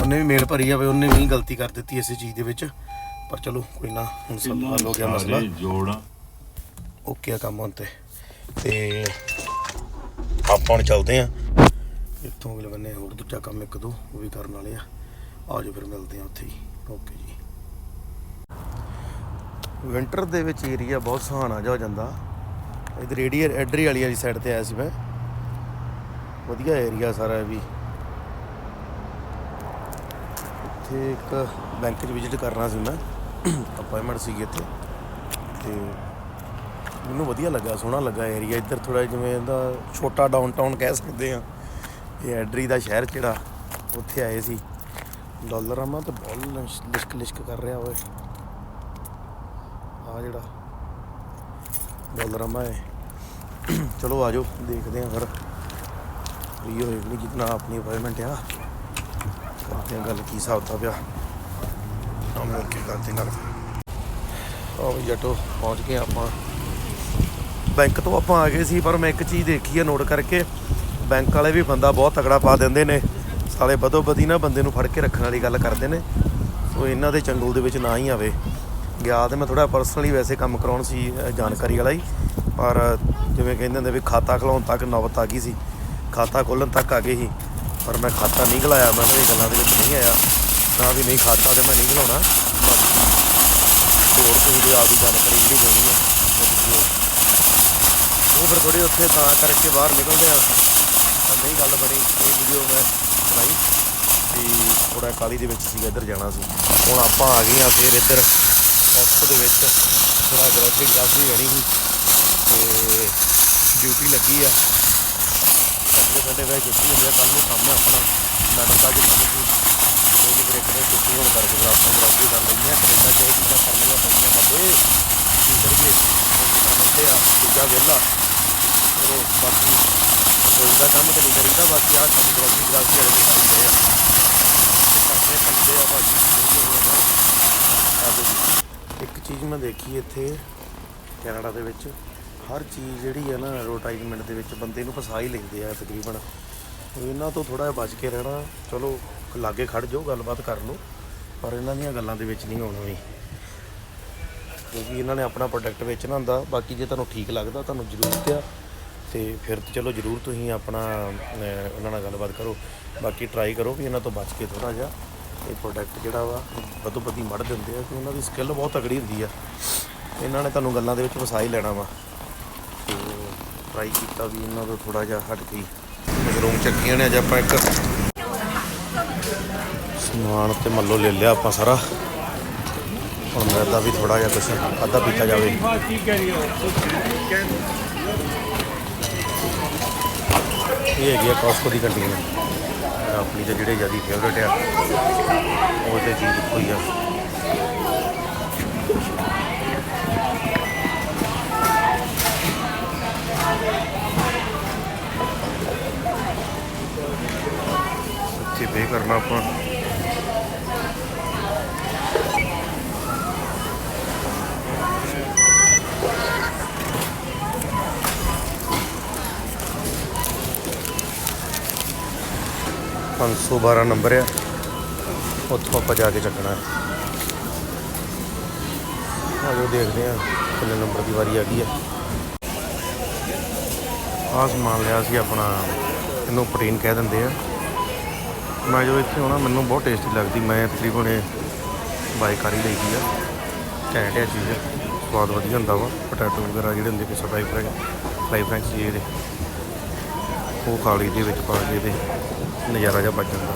ਉਹਨੇ ਵੀ ਮੇਲ ਭਰੀ ਆ ਵੀ ਉਹਨੇ ਵੀ ਗਲਤੀ ਕਰ ਦਿੱਤੀ ਇਸੇ ਚੀਜ਼ ਦੇ ਵਿੱਚ। ਪਰ ਚਲੋ ਕੋਈ ਨਾ ਹੁਣ ਸਭ ਹੱਲ ਹੋ ਗਿਆ ਮਸਲਾ। ਜੋੜ ਓਕੇ ਆ ਕੰਮ ਹੁਣ ਤੇ। ਤੇ ਆਪਾਂ ਹੁਣ ਚੱਲਦੇ ਆ। ਇੱਥੋਂ ਅਗਲੇ ਬੰਨੇ ਹੋਰ ਦੂਜਾ ਕੰਮ ਇੱਕ ਦੋ ਉਹ ਵੀ ਕਰਨ ਵਾਲੇ ਆ। ਆ ਜਾਓ ਫਿਰ ਮਿਲਦੇ ਆ ਉੱਥੇ ਹੀ। ਓਕੇ ਜੀ। ਵਿੰਟਰ ਦੇ ਵਿੱਚ ਏਰੀਆ ਬਹੁਤ ਸੁਹਾਣਾ ਜਿਹਾ ਹੋ ਜਾਂਦਾ। ਇਧਰ ਏਰੀਆ ਐਡਰੀ ਵਾਲੀ ਵਾਲੀ ਸਾਈਡ ਤੇ ਆਇਆ ਸੀ ਮੈਂ। ਵਧੀਆ ਏਰੀਆ ਸਾਰਾ ਵੀ। ਇੱਥੇ ਇੱਕ ਬੈਂਕ 'ਚ ਵਿਜ਼ਿਟ ਕਰਨਾ ਸੀ ਮੈਂ। ਅਪਾਇੰਟਮੈਂਟ ਸੀਗੀ ਇੱਥੇ। ਤੇ ਮੈਨੂੰ ਵਧੀਆ ਲੱਗਾ, ਸੋਹਣਾ ਲੱਗਾ ਏਰੀਆ ਇੱਧਰ ਥੋੜਾ ਜਿਵੇਂ ਇਹਦਾ ਛੋਟਾ ਡਾਊਨਟਾਊਨ ਕਹਿ ਸਕਦੇ ਆ ਇਹ ਐਡਰੀ ਦਾ ਸ਼ਹਿਰ ਜਿਹੜਾ, ਉੱਥੇ ਆਏ ਸੀ। ਡਾਲਰ ਆਮਾ ਤੇ ਬਹੁਤ ਲਿਸ਼ਕ ਲਿਸ਼ਕ ਕਰ ਰਿਹਾ ਓਏ। ਆ ਜਿਹੜਾ ਡਾਲਰ ਆਮਾ ਹੈ ਚਲੋ ਆਜੋ ਦੇਖਦੇ ਆ ਫਿਰ। ਫ੍ਰੀ ਹੋਏ ਕਿ ਨਹੀਂ ਆਪਣੀ ਅਪਾਇੰਟਮੈਂਟ ਆ। ਕਰਦੇ ਆ ਗੱਲ ਕੀ ਹਿਸਾਬ ਦਾ ਪਿਆ ਆ ਕੇ ਕਰਦੇ ਗੱਲ। ਆਹ ਜੱਟੋ, ਪਹੁੰਚ ਗਏ ਆਪਾਂ। ਬੈਂਕ ਤੋਂ ਆਪਾਂ ਆ ਗਏ ਸੀ, ਪਰ ਮੈਂ ਇੱਕ ਚੀਜ਼ ਦੇਖੀ ਆ ਨੋਟ ਕਰਕੇ। ਬੈਂਕ ਵਾਲੇ ਵੀ ਬੰਦਾ ਬਹੁਤ ਤਕੜਾ ਪਾ ਦਿੰਦੇ ਨੇ। ਸਾਲੇ ਬਦੋ ਬਦੀ ਨਾ ਬੰਦੇ ਨੂੰ ਫੜ ਕੇ ਰੱਖਣ ਵਾਲੀ ਗੱਲ ਕਰਦੇ ਨੇ। ਸੋ ਇਹਨਾਂ ਦੇ ਚੰਗਲ ਦੇ ਵਿੱਚ ਨਾ ਹੀ ਆਵੇ। ਗਿਆ ਤੇ ਮੈਂ ਥੋੜਾ ਪਰਸਨਲੀ ਵੈਸੇ ਕੰਮ ਕਰਾਉਣ ਸੀ ਜਾਣਕਾਰੀ ਵਾਲਾ ਹੀ। ਪਰ ਜਿਵੇਂ ਕਹਿੰਦੇ ਹੁੰਦੇ ਵੀ ਖਾਤਾ ਖਲਾਉਣ ਤੱਕ ਨੌਬਤ ਆ ਗਈ ਸੀ। ਖਾਤਾ ਖੋਲਣ ਤੱਕ ਆ ਗਏ ਸੀ। ਪਰ ਮੈਂ ਖਾਤਾ ਨਹੀਂ ਖਲਾਇਆ, ਮੈਂ ਇਹ ਗੱਲਾਂ ਦੇ ਵਿੱਚ ਨਹੀਂ ਆਇਆ। ਤਾਂ ਵੀ ਨਹੀਂ ਖਾਤਾ ਤੇ ਮੈਂ ਨਹੀਂ ਖਲਾਉਣਾ। ਹੋਰ ਤੁਸੀਂ ਵੀ ਆਪਦੀ ਜਾਣਕਾਰੀ ਜਿਹੜੀ ਦੇਣੀ ਹੈ ਉਹ ਉਹ ਫਿਰ ਥੋੜੀ ਉੱਥੇ ਤਾਂ ਕਰਕੇ ਬਾਹਰ ਨਿਕਲਦੇ ਆ ਤਾਂ ਨਹੀਂ, ਗੱਲ ਬਣੀ। ਇਹ ਵੀਡੀਓ ਮੈਂ ਬਣਾਈ। ਵੀ ਥੋੜਾ ਕਾਲੀ ਦੇ ਵਿੱਚ ਸੀਗਾ, ਇੱਧਰ ਜਾਣਾ ਸੀ। ਹੁਣ ਆਪਾਂ ਆ ਗਏ ਆ ਫਿਰ ਇੱਧਰ। ਆਫਿਸ ਦੇ ਵਿੱਚ ਥੋੜਾ ਗਰੋਸਰੀ ਗਰਾਸਰੀ ਰਹਿਣੀ ਸੀ ਤੇ ਡਿਊਟੀ ਲੱਗੀ ਆ। ਸੰਡੇ ਸੰਡੇ ਵੇ ਛੁੱਟੀ ਹੁੰਦੀ ਆ ਕੱਲ ਨੂੰ ਕੰਮ ਆਪਣਾ। ਮੈਡਮ ਦਾ ਅੱਜ ਕੰਮ ਸੀ। ਕੋਈ ਨਹੀਂ ਹੋਣ ਕਰਕੇ ਫਿਰ ਆਪਾਂ ਗਰੋਸਰੀ ਕਰ ਲੈਂਦੇ ਆ। ਕੈਨੇਡਾ ਚ ਇਹ ਚੀਜ਼ਾਂ ਕਰਨੀਆਂ ਪੈਂਦੀਆਂ ਬੱਬੇ ਕੀ ਕਰੀਏ? ਇੱਕ ਆ, ਦੂਜਾ ਵਿਹਲਾ। ਚਲੋ, ਬਾਕੀ ਰੋਜ਼ ਕੰਮ ਤੇ ਨਹੀਂ ਕਰੀਦਾ, ਬਾਕੀ ਆਹ ਕੰਮ ਗਰੋਸਰੀ ਗਰਾਸਰੀ ਵਾਲੇ ਦੇ ਕਰੀਦੇ ਆ। ਕਰਨੇ ਪੈਂਦੇ ਆ ਬਾਕੀ ਕਰੀਏ ਹੁਣ। ਆ ਜੀ। ਇੱਕ ਚੀਜ਼ ਮੈਂ ਦੇਖੀ ਇੱਥੇ, ਕੈਨੇਡਾ ਦੇ ਵਿੱਚ। ਹਰ ਚੀਜ਼ ਜਿਹੜੀ ਹੈ ਨਾ ਐਡਵਰਟਾਈਜ਼ਮੈਂਟ ਦੇ ਵਿੱਚ ਬੰਦੇ ਨੂੰ ਫਸਾ ਹੀ ਲੈਂਦੇ ਆ ਤਕਰੀਬਨ। ਇਹਨਾਂ ਤੋਂ ਥੋੜਾ ਜਿਹਾ ਬਚ ਕੇ ਰਹਿਣਾ, ਚਲੋ, ਲਾਗੇ ਖੜ ਜਾਓ, ਗੱਲਬਾਤ ਕਰ ਲਓ, ਪਰ ਇਹਨਾਂ ਦੀਆਂ ਗੱਲਾਂ ਦੇ ਵਿੱਚ ਨਹੀਂ ਆਉਣਾ ਵੀ। ਕਿਉਂਕਿ ਇਹਨਾਂ ਨੇ ਆਪਣਾ ਪ੍ਰੋਡਕਟ ਵੇਚਣਾ ਹੁੰਦਾ, ਬਾਕੀ ਜੇ ਤੁਹਾਨੂੰ ਠੀਕ ਲੱਗਦਾ, ਤੁਹਾਨੂੰ ਜ਼ਰੂਰਤ ਆ ਤੇ ਫਿਰ ਚਲੋ, ਜ਼ਰੂਰ ਤੁਸੀਂ ਆਪਣਾ ਉਹਨਾਂ ਨਾਲ ਗੱਲਬਾਤ ਕਰੋ। ਬਾਕੀ ਟਰਾਈ ਕਰੋ ਵੀ ਇਹਨਾਂ ਤੋਂ ਬਚ ਕੇ ਥੋੜਾ ਜਿਹਾ। ਇਹ ਪ੍ਰੋਡਕਟ ਜਿਹੜਾ ਵਾ, ਵਧੋ ਵਧੀ ਮੜ ਦਿੰਦੇ ਆ ਕਿ ਉਹਨਾਂ ਦੀ ਸਕਿੱਲ ਬਹੁਤ ਤਕੜੀ ਹੁੰਦੀ ਆ। ਇਹਨਾਂ ਨੇ ਤੁਹਾਨੂੰ ਗੱਲਾਂ ਦੇ ਵਿੱਚ ਫਸਾ ਹੀ ਲੈਣਾ ਵਾ। ਤੇ ਟਰਾਈ ਕੀਤਾ ਵੀ ਇਹਨਾਂ ਤੋਂ ਥੋੜਾ ਜਿਹਾ ਹਟ ਗਈ ਮਸ਼ਰੂਮ ਚੱਕੀਆਂ ਨੇ ਅੱਜ ਆਪਾਂ ਇੱਕ ਸਮਾਨ ਤੇ ਮੱਲੋ ਲੈ ਲਿਆ ਆਪਾਂ ਸਾਰਾ। ਹੁਣ ਮੈਦਾ ਵੀ ਥੋੜਾ ਜਿਹਾ ਕੁਛ ਅੱਧਾ ਪੀਤਾ ਜਾਵੇ। ਇਹ ਹੈਗੀ ਆ ਕਾਸਕੋ ਦੀ ਕੰਟੀਨ ਆਪਣੀ ਦੇ ਜਿਹੜੇ ਜ਼ਿਆਦਾ ਫੇਵਰੇਟ ਆ, ਉਹ ਤੇ ਚੀਜ਼ ਕੋਈ ਆ। ਇੱਥੇ ਪੇ ਕਰਨਾ ਆਪਾਂ। ਪੰਜ ਸੌ ਬਾਰਾਂ ਨੰਬਰ ਆ। ਉੱਥੋਂ ਆਪਾਂ ਜਾ ਕੇ ਚੱਕਣਾ। ਹੈ ਆਜੋ ਦੇਖਦੇ ਆ ਕਿੰਨੇ ਨੰਬਰ ਦੀ ਵਾਰੀ ਆ ਗਈ ਆ। ਆਹ ਸਮਾਨ ਲਿਆ ਸੀ ਆਪਣਾ, ਇਹਨੂੰ ਪ੍ਰੋਟੀਨ ਕਹਿ ਦਿੰਦੇ ਆ। ਮੈਂ ਜੋ ਇੱਥੇ ਆਉਣਾ, ਮੈਨੂੰ ਬਹੁਤ ਟੇਸਟੀ ਲੱਗਦੀ। ਮੈਂ ਤਕਰੀਬਨ ਇਹ ਬਾਈ ਕਰ ਹੀ ਲਈ ਦੀ ਆ। ਘੈਂਟ ਹੈ ਚੀਜ਼। ਸਵਾਦ ਵਧੀਆ ਹੁੰਦਾ ਵਾ। ਪੋਟੈਟੋ ਵਗੈਰਾ ਜਿਹੜੇ ਹੁੰਦੇ ਕਿਸੇ ਫਰਾਈ ਫਰਾਈ ਫਰਾਈ ਫਰੈਂਚ ਜੀ ਇਹਦੇ। ਉਹ ਖਾ ਲਈ ਦੇ ਵਿੱਚ ਪਾ ਕੇ ਤੇ ਨਜ਼ਾਰਾ ਜਿਹਾ ਬਚ ਜਾਂਦਾ।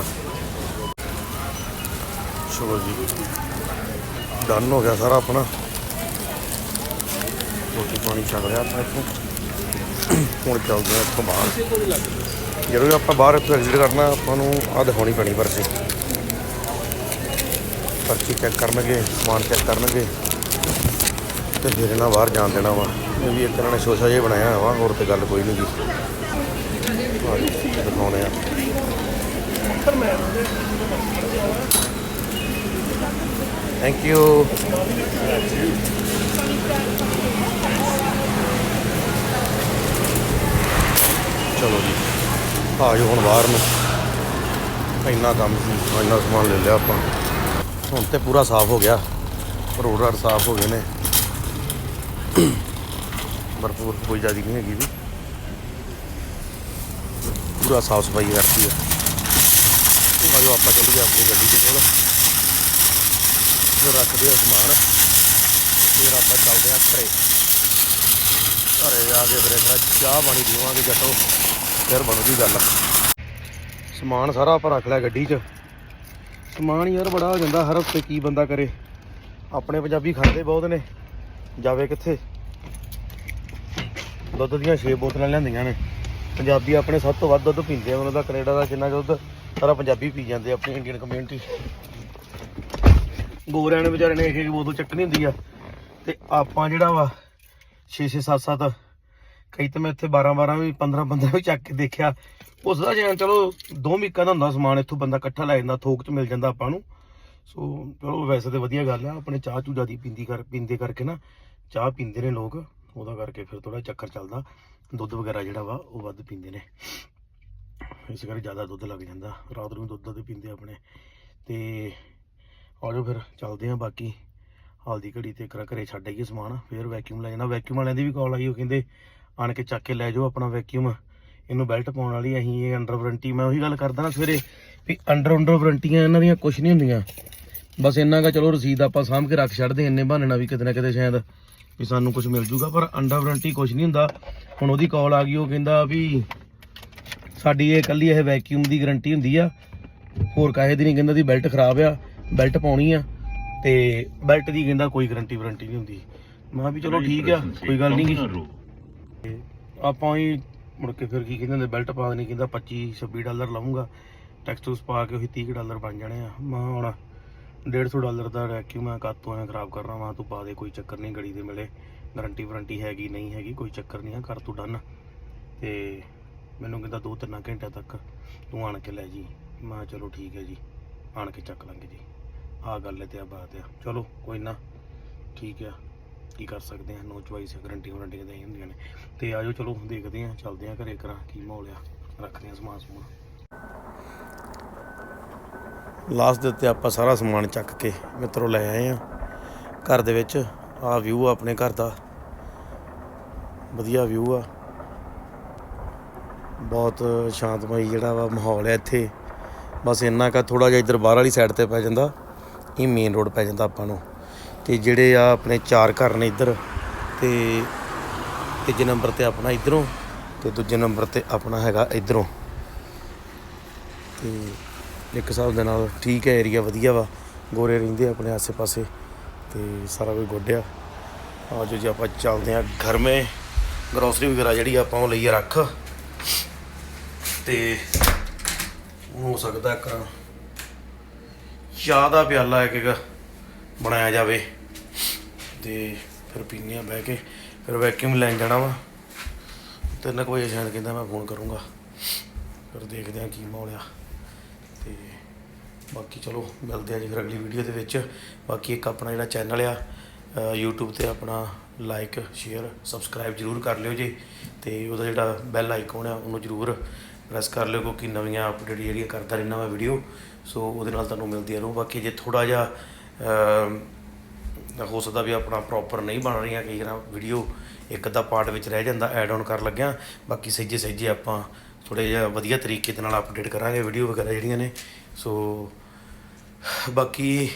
ਚਲੋ ਜੀ। ਡਨ ਹੋ ਗਿਆ ਸਾਰਾ ਆਪਣਾ। ਰੋਟੀ ਪਾਣੀ ਛਕ ਲਿਆ ਆਪਾਂ ਇੱਥੋਂ। ਹੁਣ ਚੱਲਦੇ ਆ ਇੱਥੋਂ ਬਾਹਰ। ਜਦੋਂ ਆਪਾਂ ਬਾਹਰ ਇੱਥੋਂ ਐਗਜ਼ਿਟ ਕਰਨਾ ਆਪਾਂ ਨੂੰ ਆਹ ਦਿਖਾਉਣੀ ਪੈਣੀ ਪਰਚੀ। ਪਰਚੀ ਚੈੱਕ ਕਰਨਗੇ ਸਮਾਨ ਚੈੱਕ ਕਰਨਗੇ। ਤੇ ਫਿਰ ਇਹਨਾਂ ਬਾਹਰ ਜਾਣ ਦੇਣਾ ਵਾ। ਇਹ ਵੀ ਇੱਕ ਇਹਨਾਂ ਨੇ ਸ਼ੋਸ਼ਾ ਜਿਹਾ ਬਣਾਇਆ ਵਾ ਹੋਰ ਤੇ ਗੱਲ ਕੋਈ ਨਹੀਂ ਗੀ ਆਹ ਜੀ, ਦਿਖਾਉਣੇ ਆ ਥੈਂਕ ਯੂ ਚਲੋ ਜੀ, ਆ ਜਾਓ ਹੁਣ ਬਾਹਰ ਨੂੰ। ਇੰਨਾ ਕੰਮ ਸੀ, ਇੰਨਾ ਸਮਾਨ ਲੈ ਲਿਆ ਆਪਾਂ। ਹੁਣ ਤੇ ਪੂਰਾ ਸਾਫ਼ ਹੋ ਗਿਆ। ਰੋਡ ਰਾਡ ਸਾਫ਼ ਹੋ ਗਏ ਨੇ। ਭਰਪੂਰ ਕੋਈ ਜ਼ਿਆਦਾ ਨਹੀਂ ਹੈਗੀ ਵੀ ਪੂਰਾ ਸਾਫ਼ ਸਫ਼ਾਈ ਕਰਤੀ ਆ ਆ ਆਪਾਂ ਚੱਲ ਗਏ ਆਪਣੀ ਗੱਡੀ ਦੇ ਕੋਲ। ਫਿਰ ਰੱਖਦੇ ਆ ਸਮਾਨ। ਫਿਰ ਆਪਾਂ ਚੱਲਦੇ ਆ ਘਰੇ। ਘਰੇ ਜਾ ਕੇ ਫਿਰ ਇਹਦਾ ਚਾਹ ਪਾਣੀ ਪੀਵਾਂਗੇ ਜੱਟੋ। ਫਿਰ ਬਣੂਗੀ ਗੱਲ। ਸਮਾਨ ਸਾਰਾ ਆਪਾਂ ਰੱਖ ਲਿਆ ਗੱਡੀ 'ਚ। ਸਮਾਨ ਯਾਰ ਬੜਾ ਹੋ ਜਾਂਦਾ, ਹਰ ਹਫ਼ਤੇ ਕੀ ਬੰਦਾ ਕਰੇ। ਆਪਣੇ ਪੰਜਾਬੀ ਖਾਂਦੇ ਬਹੁਤ ਨੇ। ਜਾਵੇ ਕਿੱਥੇ। ਦੁੱਧ ਦੀਆਂ 6 ਬੋਤਲਾਂ ਲਿਆਂਦੀਆਂ ਨੇ। ਪੰਜਾਬੀ ਆਪਣੇ ਸਭ ਤੋਂ ਵੱਧ ਦੁੱਧ ਪੀਂਦੇ ਆ, ਉਹਨਾਂ ਦਾ ਕੈਨੇਡਾ ਦਾ ਕਿੰਨਾ ਦੁੱਧ ਸਾਰਾ ਪੰਜਾਬੀ ਪੀ ਜਾਂਦੇ ਆਪਣੀ ਇੰਡੀਅਨ ਕਮਿਊਨਿਟੀ ਗੋਰਿਆਂ ਨੇ ਵਿਚਾਰੇ ਨੇ ਇੱਕ ਇੱਕ ਬੋਤਲ ਚੱਕਣੀ ਹੁੰਦੀ ਆ। ਤੇ ਆਪਾਂ ਜਿਹੜਾ ਵਾ 6 6 7 7 ਕਈ ਤਾਂ ਮੈਂ ਇੱਥੇ 12 12 ਵੀ 15 15 ਵੀ ਚੱਕ ਕੇ ਦੇਖਿਆ। ਉਸ ਦਾ ਜਿਵੇਂ ਚਲੋ, ਦੋ ਮੀਕਾਂ ਦਾ ਹੁੰਦਾ ਸਮਾਨ, ਇੱਥੋਂ ਬੰਦਾ ਇਕੱਠਾ ਲੈ ਜਾਂਦਾ, ਥੋਕ ਚ ਮਿਲ ਜਾਂਦਾ ਆਪਾਂ ਨੂੰ। ਸੋ ਚਲੋ ਵੈਸੇ ਤਾਂ ਵਧੀਆ ਗੱਲ ਆ, ਆਪਣੇ ਚਾਹ ਚੂਜਾ ਦੀ ਪੀਂਦੀ ਕਰ, ਪੀਂਦੇ ਕਰਕੇ ਨਾ, ਚਾਹ ਪੀਂਦੇ ਨੇ ਲੋਕ, ਉਹਦਾ ਕਰਕੇ ਫਿਰ ਥੋੜਾ ਚੱਕਰ ਚੱਲਦਾ। ਦੁੱਧ ਵਗੈਰਾ ਜਿਹੜਾ ਵਾ, ਉਹ ਵੱਧ ਪੀਂਦੇ ਨੇ। ਇਸ ਕਰਕੇ ਜ਼ਿਆਦਾ ਦੁੱਧ ਲੱਗ ਜਾਂਦਾ। ਰਾਤ ਨੂੰ ਦੁੱਧ ਦੁੱਧ ਪੀਂਦੇ ਆਪਣੇ। ਤੇ ਆਜੋ ਫਿਰ, ਚੱਲਦੇ ਆ ਬਾਕੀ। ਹਾਲ ਦੀ ਘੜੀ ਤੇ ਕਰਾ ਘਰੇ ਛੱਡ ਆਈਏ ਸਮਾਨ। ਫਿਰ ਵੈਕਿਊਮ ਲੈ ਜਾਣਾ। ਵੈਕਿਊਮ ਵਾਲਿਆਂ ਦੀ ਵੀ ਕਾਲ ਆਈ, ਉਹ ਕਹਿੰਦੇ, ਆਣ ਕੇ ਚੱਕ ਕੇ ਲੈ ਜਾਓ ਆਪਣਾ ਵੈਕਿਊਮ ਇਹਨੂੰ ਬੈਲਟ ਪਾਉਣ ਵਾਲੀ ਅਸੀਂ ਇਹ ਅੰਡਰ ਵਾਰੰਟੀ ਮੈਂ ਉਹੀ ਗੱਲ ਕਰਦਾ ਨਾ ਸਵੇਰੇ ਵੀ ਅੰਡਰ ਅੰਡਰ ਵਾਰੰਟੀਆਂ ਇਹਨਾਂ ਦੀਆਂ ਕੁਝ ਨਹੀਂ ਹੁੰਦੀਆਂ। ਬਸ ਇੰਨਾ ਕਾ ਚਲੋ ਰਸੀਦ ਆਪਾਂ ਸਾਂਭ ਕੇ ਰੱਖ ਛੱਡਦੇ, ਇੰਨੇ ਬਹਾਨੇ ਵੀ ਕਿਤੇ ਨਾ ਕਿਤੇ ਸ਼ਾਇਦ ਵੀ ਸਾਨੂੰ ਕੁਝ ਮਿਲ ਜੂਗਾ, ਪਰ ਅੰਡਰ ਵਾਰੰਟੀ ਕੁਝ ਨਹੀਂ ਹੁੰਦਾ। ਹੁਣ ਉਹਦੀ ਕਾਲ ਆ ਗਈ, ਉਹ ਕਹਿੰਦਾ ਵੀ ਸਾਡੀ ਇਹ ਇਕੱਲੀ ਇਹ ਵੈਕਿਊਮ ਦੀ ਗਾਰੰਟੀ ਹੁੰਦੀ ਆ। ਹੋਰ ਕਾਹੇ ਦੀ ਨਹੀਂ ਕਹਿੰਦਾ ਦੀ ਬੈਲਟ ਖਰਾਬ ਆ ਬੈਲਟ ਪਾਉਣੀ ਆ ਤੇ ਬੈਲਟ ਦੀ ਕਹਿੰਦਾ ਕੋਈ ਗਾਰੰਟੀ ਵਾਰੰਟੀ ਨਹੀਂ ਹੁੰਦੀ। ਮੈਂ ਵੀ ਚਲੋ ਠੀਕ ਆ ਕੋਈ ਗੱਲ ਨਹੀਂ ਗੀ। ਆਪਾਂ ਹੀ ਮੁੜ ਕੇ ਫਿਰ ਕੀ ਕਹਿੰਦੇ ਹੁੰਦੇ ਬੈਲਟ ਪਾ ਦੇਣੀ ਕਹਿੰਦਾ 25 26 ਡਾਲਰ ਲਾਉਂਗਾ ਟੈਕਸ ਟੂਸ ਪਾ ਕੇ ਉਹੀ 30 ਕੁ ਡਾਲਰ ਬਣ ਜਾਣੇ ਆ। ਮੈਂ ਹੁਣ 150 ਡਾਲਰ ਦਾ ਰੈਕਿਊਮ ਮੈਂ ਕਾਤੋਂ ਐ ਖਰਾਬ ਕਰਨਾ ਮੈਂ ਤੂੰ ਪਾ ਦੇ ਕੋਈ ਚੱਕਰ ਨਹੀਂ ਗੜੀ ਦੇ ਮਿਲੇ। ਗਾਰੰਟੀ ਵਾਰੰਟੀ ਹੈਗੀ ਨਹੀਂ ਹੈਗੀ ਕੋਈ ਚੱਕਰ ਨਹੀਂ ਆ ਕਰ ਤੂੰ ਡਨ ਤੇ ਮੈਨੂੰ ਕਹਿੰਦਾ 2-3 ਘੰਟਿਆਂ ਤੱਕ ਤੂੰ ਆਣ ਕੇ ਲੈ ਜੀ। ਮੈਂ ਕਿਹਾ ਚਲੋ ਠੀਕ ਹੈ ਜੀ, ਆਣ ਕੇ ਚੱਕ ਲਾਂਗੇ ਜੀ। ਆਹ ਗੱਲ ਹੈ ਤੇ ਆ ਬਾਤ ਆ। ਚਲੋ ਕੋਈ ਨਾ, ਠੀਕ ਆ। ਕੀ ਕਰ ਸਕਦੇ ਆ, ਨੋ ਚੁਆਇਸ ਗਾਰੰਟੀ ਵਾਰੰਟੀ ਦੇ ਹੁੰਦੀਆਂ ਨੇ। ਤੇ ਆਜੋ ਚਲੋ, ਦੇਖਦੇ ਆ ਚੱਲਦੇ ਆ ਘਰੇ ਕਰਾਂ ਕੀ ਮਾਹੌਲ ਆ। ਰੱਖਦੇ ਆ ਸਮਾਨ ਸਮਾਨ। ਲਾਸਟ ਦੇ ਉੱਤੇ ਆਪਾਂ ਸਾਰਾ ਸਮਾਨ ਚੱਕ ਕੇ ਮਿੱਤਰੋ ਲੈ ਆਏ ਆ ਘਰ ਦੇ ਵਿੱਚ ਆ ਵਿਊ ਆ ਆਪਣੇ ਘਰ ਦਾ। ਵਧੀਆ ਵਿਊ ਆ। ਬਹੁਤ ਸ਼ਾਂਤਮਈ ਜਿਹੜਾ ਵਾ ਮਾਹੌਲ ਹੈ ਇੱਥੇ। ਬਸ ਇੰਨਾ ਕਾ ਥੋੜਾ ਜਿਹਾ ਇੱਧਰ ਬਾਹਰ ਵਾਲੀ ਸਾਈਡ ਤੇ ਪੈ ਜਾਂਦਾ। ਇਹ ਮੇਨ ਰੋਡ ਪੈ ਜਾਂਦਾ ਆਪਾਂ ਨੂੰ। ਤੇ ਜਿਹੜੇ ਆ ਆਪਣੇ ਚਾਰ ਘਰ ਨੇ ਇੱਧਰ, ਤੇ ਤੀਜੇ ਨੰਬਰ ਤੇ ਆਪਣਾ ਇਧਰੋਂ, ਤੇ ਦੂਜੇ ਨੰਬਰ ਤੇ ਆਪਣਾ ਹੈਗਾ ਇਧਰੋਂ। ਤੇ ਇੱਕ ਹਿਸਾਬ ਦੇ ਨਾਲ ਠੀਕ ਹੈ ਏਰੀਆ ਵਧੀਆ ਵਾ। ਗੋਰੇ ਰਹਿੰਦੇ ਆਪਣੇ ਆਸੇ-ਪਾਸੇ, ਤੇ ਸਾਰਾ ਕੁਝ ਗੋਡਿਆ ਆਜੋ ਜੀ ਆਪਾਂ ਚੱਲਦੇ ਆ ਘਰ ਮੇ। ਗਰੋਸਰੀ ਵਗੈਰਾ ਜਿਹੜੀ ਆਪਾਂ ਉਹ ਲਈ ਰੱਖ। ਤੇ ਹੋ ਸਕਦਾ ਇੱਕ ਚਾਹ ਦਾ ਪਿਆਲਾ ਇੱਕ ਇੱਕ ਬਣਾਇਆ ਜਾਵੇ ਤੇ ਫਿਰ ਪੀਨੇ ਆ ਬਹਿ ਕੇ ਫਿਰ ਵੈਕਿਊਮ ਲੈਣ ਜਾਣਾ ਵਾ। ਤਿੰਨ ਕੁ ਵਜੇ ਸ਼ਾਇਦ ਕਹਿੰਦਾ ਮੈਂ ਫੋਨ ਕਰੂੰਗਾ। ਫਿਰ ਦੇਖਦੇ ਆ ਕੀ ਮਾਹੌਲ ਆ। ਤੇ ਬਾਕੀ ਚਲੋ ਮਿਲਦੇ ਆ ਜੀ ਫਿਰ ਅਗਲੀ ਵੀਡੀਓ ਦੇ ਵਿੱਚ। ਬਾਕੀ ਇੱਕ ਆਪਣਾ ਜਿਹੜਾ ਚੈਨਲ ਆ ਅ, YouTube ਤੇ ਆਪਣਾ ਲਾਈਕ ਸ਼ੇਅਰ ਸਬਸਕ੍ਰਾਈਬ ਜਰੂਰ ਕਰ ਲਿਓ ਜੀ। ਤੇ ਉਹਦਾ ਜਿਹੜਾ ਬੈਲ ਆਈਕਨ ਆ ਉਹਨੂੰ ਜਰੂਰ ਪ੍ਰੈਸ ਕਰ ਲਿਓ ਕਿਉਂਕਿ ਨਵੀਆਂ ਅਪਡੇਟ ਜਿਹੜੀਆਂ ਕਰਦਾ ਰਹਿਣਾ ਮੈਂ ਵੀਡੀਓ ਸੋ ਉਹਦੇ ਨਾਲ ਤੁਹਾਨੂੰ ਮਿਲਦੀਆਂ ਰਹੂ। ਬਾਕੀ ਜੇ ਥੋੜਾ ਜਿਹਾ ਹੋ ਸਕਦਾ ਵੀ ਆਪਣਾ ਪ੍ਰੋਪਰ ਨਹੀਂ ਬਣ ਰਹੀਆਂ ਕਈ ਵਾਰ ਵੀਡੀਓ ਇੱਕ ਅੱਧਾ ਪਾਰਟ ਵਿੱਚ ਰਹਿ ਜਾਂਦਾ ਐਡ ਆਨ ਕਰਨ ਲੱਗਿਆ। ਬਾਕੀ ਸਹਿਜੇ ਸਹਿਜੇ ਆਪਾਂ ਥੋੜੇ ਜਿਹਾ ਵਧੀਆ ਤਰੀਕੇ ਦੇ ਨਾਲ ਅਪਡੇਟ ਕਰਾਂਗੇ ਵੀਡੀਓ ਵਗੈਰਾ ਜਿਹੜੀਆਂ ਨੇ। ਸੋ ਬਾਕੀ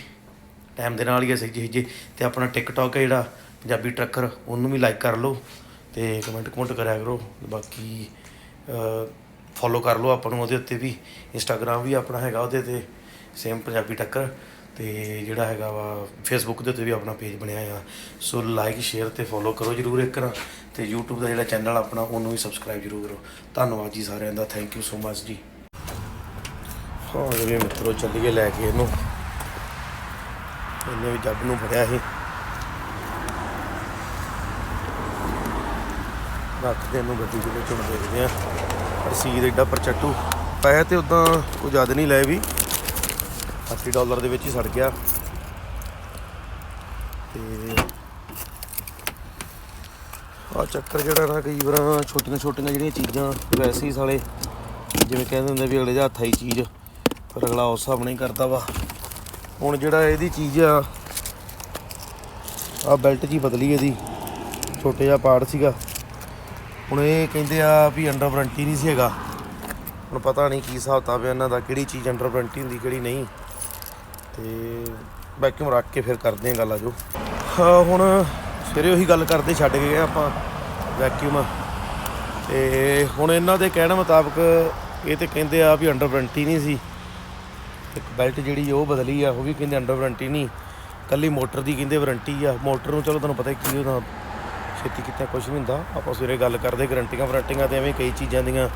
ਟਾਈਮ ਦੇ ਨਾਲ ਹੀ ਹੈ ਸਹਿਜੇ ਸਹਿਜੇ। ਤੇ ਆਪਣਾ ਟਿਕਟੌਕ ਹੈ ਜਿਹੜਾ, ਪੰਜਾਬੀ ਟਰੱਕਰ ਉਹਨੂੰ ਵੀ ਲਾਈਕ ਕਰ ਲਓ ਤੇ ਕਮੈਂਟ ਕਮੈਂਟ ਕਰਿਆ ਕਰੋ। ਬਾਕੀ ਫੋਲੋ ਕਰ ਲਓ ਆਪਾਂ ਨੂੰ ਉਹਦੇ ਉੱਤੇ ਵੀ ਇੰਸਟਾਗ੍ਰam ਵੀ ਆਪਣਾ ਹੈਗਾ ਉਹਦੇ ਤੇ ਸੇਮ ਪੰਜਾਬੀ ਟੱਕਰ, ਤੇ ਜਿਹੜਾ ਹੈਗਾ ਵਾ ਫੇਸਬੁੱਕ ਦੇ ਉੱਤੇ ਵੀ ਆਪਣਾ ਪੇਜ ਬਣਿਆ ਆ। ਸੋ ਲਾਈਕ ਸ਼ੇਅਰ ਤੇ ਫੋਲੋ ਕਰੋ ਜਰੂਰ ਇੱਕ ਵਾਰ, ਤੇ YouTube ਦਾ ਜਿਹੜਾ ਚੈਨਲ ਆਪਣਾ, ਉਹਨੂੰ ਵੀ ਸਬਸਕ੍ਰਾਈਬ ਜਰੂਰ ਕਰੋ। ਧੰਨਵਾਦ ਜੀ ਸਾਰਿਆਂ ਦਾ ਥੈਂਕ ਯੂ ਸੋ ਮਚ ਜੀ। ਹਾਂ ਜੀ ਮਿੱਤਰੋ ਚੱਲੀਏ ਲੈ ਕੇ ਇਹਨੂੰ। ਇਹਨੇ ਵੀ ਜੱਬ ਨੂੰ ਫੜਿਆ ਸੀ। ਰੱਖਦੇ ਇਹਨੂੰ ਗੱਡੀ ਦੇ ਵਿੱਚ ਹੁਣ ਦੇਖਦੇ ਆ ਰਸੀਦ ਐਡਾ ਪਰਚੱਟੂ। ਪੈਸੇ ਤੇ ਉਦਾਂ ਕੋਈ ਜ਼ਿਆਦਾ ਨਹੀਂ ਲਏ ਵੀ। 80 ਡਾਲਰ ਦੇ ਵਿੱਚ ਹੀ ਸੜ ਗਿਆ। ਤੇ ਆ ਚੱਕਰ ਜਿਹੜਾ ਨਾ ਕਈ ਵਾਰ ਛੋਟੀਆਂ ਛੋਟੀਆਂ ਜਿਹੜੀਆਂ ਚੀਜ਼ਾਂ ਵੈਸੇ ਹੀ ਸਾਲੇ ਜਿਵੇਂ ਕਹਿੰਦੇ ਹੁੰਦੇ ਵੀ ਅਗਲੇ ਦੇ ਹੱਥ ਆਈ ਚੀਜ਼, ਪਰ ਅਗਲਾ ਉਸ ਹਿਸਾਬ ਨਾਲ ਹੀ ਕਰਦਾ ਵਾ। ਹੁਣ ਜਿਹੜਾ ਇਹਦੀ ਚੀਜ਼ ਆ ਆ ਬੈਲਟ ਜੀ ਬਦਲੀ ਇਹਦੀ। ਛੋਟੇ ਜਿਹਾ ਪਾਰਟ ਸੀਗਾ। ਹੁਣ ਇਹ ਕਹਿੰਦੇ ਆ ਵੀ ਅੰਡਰ ਵਾਰੰਟੀ ਨਹੀਂ ਸੀ ਹੈਗਾ। ਹੁਣ ਪਤਾ ਨਹੀਂ ਕੀ ਹਿਸਾਬ ਕਿਤਾਬ ਹੈ ਇਹਨਾਂ ਦਾ, ਕਿਹੜੀ ਚੀਜ਼ ਅੰਡਰ ਵਾਰੰਟੀ ਹੁੰਦੀ, ਕਿਹੜੀ ਨਹੀਂ। ਤੇ ਵੈਕਿਊਮ ਰੱਖ ਕੇ ਫਿਰ ਕਰਦੇ ਹਾਂ ਗੱਲ ਆ ਜੋ। ਹੁਣ ਸਵੇਰੇ ਉਹੀ ਗੱਲ ਕਰਦੇ ਛੱਡ ਕੇ ਗਏ ਆਪਾਂ ਵੈਕਿਊਮ ਤੇ ਹੁਣ ਇਹਨਾਂ ਦੇ ਕਹਿਣ ਮੁਤਾਬਕ ਇਹ ਤੇ ਕਹਿੰਦੇ ਆ ਵੀ ਅੰਡਰ ਵਾਰੰਟੀ ਨਹੀਂ ਸੀ। ਇੱਕ ਬੈਲਟ ਜਿਹੜੀ ਉਹ ਬਦਲੀ ਆ, ਉਹ ਵੀ ਕਹਿੰਦੇ ਅੰਡਰ ਵਾਰੰਟੀ ਨਹੀਂ। ਕੱਲੀ ਮੋਟਰ ਦੀ ਕਹਿੰਦੇ ਵਾਰੰਟੀ ਆ। ਮੋਟਰ ਨੂੰ ਚਲੋ ਤੁਹਾਨੂੰ ਪਤਾ ਕੀ ਉਹਦਾ ਛੇਤੀ ਕੀਤਾ ਕੁਝ ਨਹੀਂ ਹੁੰਦਾ। ਆਪਾਂ ਸਵੇਰੇ ਗੱਲ ਕਰਦੇ, ਗਰੰਟੀਆਂ ਵਾਰੰਟੀਆਂ ਤੇ ਐਵੇਂ ਕਈ ਚੀਜ਼ਾਂ ਦੀਆਂ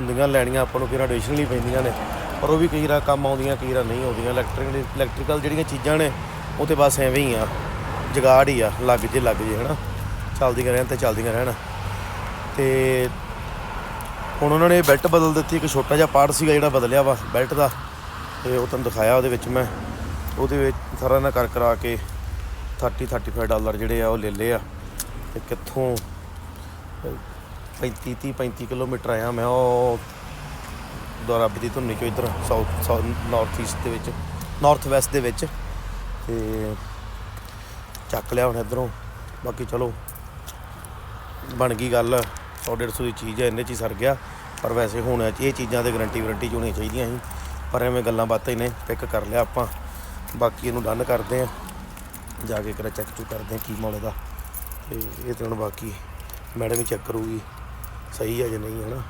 ਹੁੰਦੀਆਂ, ਲੈਣੀਆਂ ਆਪਾਂ ਨੂੰ ਕਿਹੜਾ ਐਡੀਸ਼ਨਲੀ ਪੈਂਦੀਆਂ ਨੇ। ਪਰ ਉਹ ਵੀ ਕਈ ਰਾ ਕੰਮ ਆਉਂਦੀਆਂ, ਕਈ ਰਾ ਨਹੀਂ ਆਉਂਦੀਆਂ। ਇਲੈਕਟ੍ਰਿਕਲ ਇਲੈਕਟ੍ਰੀਕਲ ਜਿਹੜੀਆਂ ਚੀਜ਼ਾਂ ਨੇ, ਉਹ ਤੇ ਬਸ ਐਵੇਂ ਹੀ ਆ। ਜਗਾੜ ਹੀ ਆ, ਲੱਗ ਜੇ ਲੱਗ ਜੇ, ਹਨਾ। ਚੱਲਦੀਆਂ ਰਹਿਣ ਤੇ ਚੱਲਦੀਆਂ ਰਹਿਣ। ਤੇ ਹੁਣ ਉਹਨਾਂ ਨੇ ਬੈਲਟ ਬਦਲ ਦਿੱਤੀ, ਇੱਕ ਛੋਟਾ ਜਿਹਾ ਪਾਰਟ ਸੀਗਾ ਜਿਹੜਾ ਬਦਲਿਆ ਵਾ ਬੈਲਟ ਦਾ। ਤੇ ਉਹ ਤੁਹਾਨੂੰ ਦਿਖਾਇਆ ਉਹਦੇ ਵਿੱਚ ਮੈਂ। ਉਹਦੇ ਵਿੱਚ ਸਾਰਾ ਨਾ ਕਰ ਕਰਾ ਕੇ 30 35 ਡਾਲਰ ਜਿਹੜੇ ਆ ਉਹ ਲੈ ਲਏ ਆ। ਤੇ ਕਿੱਥੋਂ? 35 30 35 ਕਿਲੋਮੀਟਰ ਆਇਆ ਮੈਂ, ਉਹ ਦੁਆਰਾ ਦੀ ਧੁੰਨੀ ਚੋਂ ਇਧਰ ਸਾਊਥ ਨਾਰਥ ਈਸਟ ਦੇ ਵਿੱਚ ਨਾਰਥ ਵੈਸਟ ਦੇ ਵਿੱਚ ਤੇ ਚੱਕ ਲਿਆ ਹੁਣ ਇਧਰੋਂ। ਬਾਕੀ ਚਲੋ, ਬਣ ਗਈ ਗੱਲ 100 150 ਦੀ ਚੀਜ਼ ਹੈ ਇਹਨੇ ਚ ਹੀ ਸਰ ਗਿਆ। ਪਰ ਵੈਸੇ ਹੁਣ ਇਹ ਚੀਜ਼ਾਂ ਤੇ ਗਰੰਟੀ ਵਾਰੰਟੀ ਚ ਹੋਣੀ ਚਾਹੀਦੀਆਂ ਸੀ। ਪਰ ਐਵੇਂ ਗੱਲਾਂ ਬਾਤਾਂ ਹੀ ਨੇ ਪਿਕ ਕਰ ਲਿਆ ਆਪਾਂ। ਬਾਕੀ ਇਹਨੂੰ ਡਨ ਕਰਦੇ ਆ ਜਾ ਕੇ ਕਰਾ ਚੈੱਕ ਚੁੱਕ ਕਰਦੇ ਆ ਕੀ ਮੌਲੇ ਦਾ ਤੇ ਇਹ ਤਾਂ ਹੁਣ ਬਾਕੀ ਮੈਡਮ ਹੀ ਚੈੱਕ ਕਰੂਗੀ, ਸਹੀ ਹੈ ਜਾਂ ਨਹੀਂ ਹੈ ਨਾ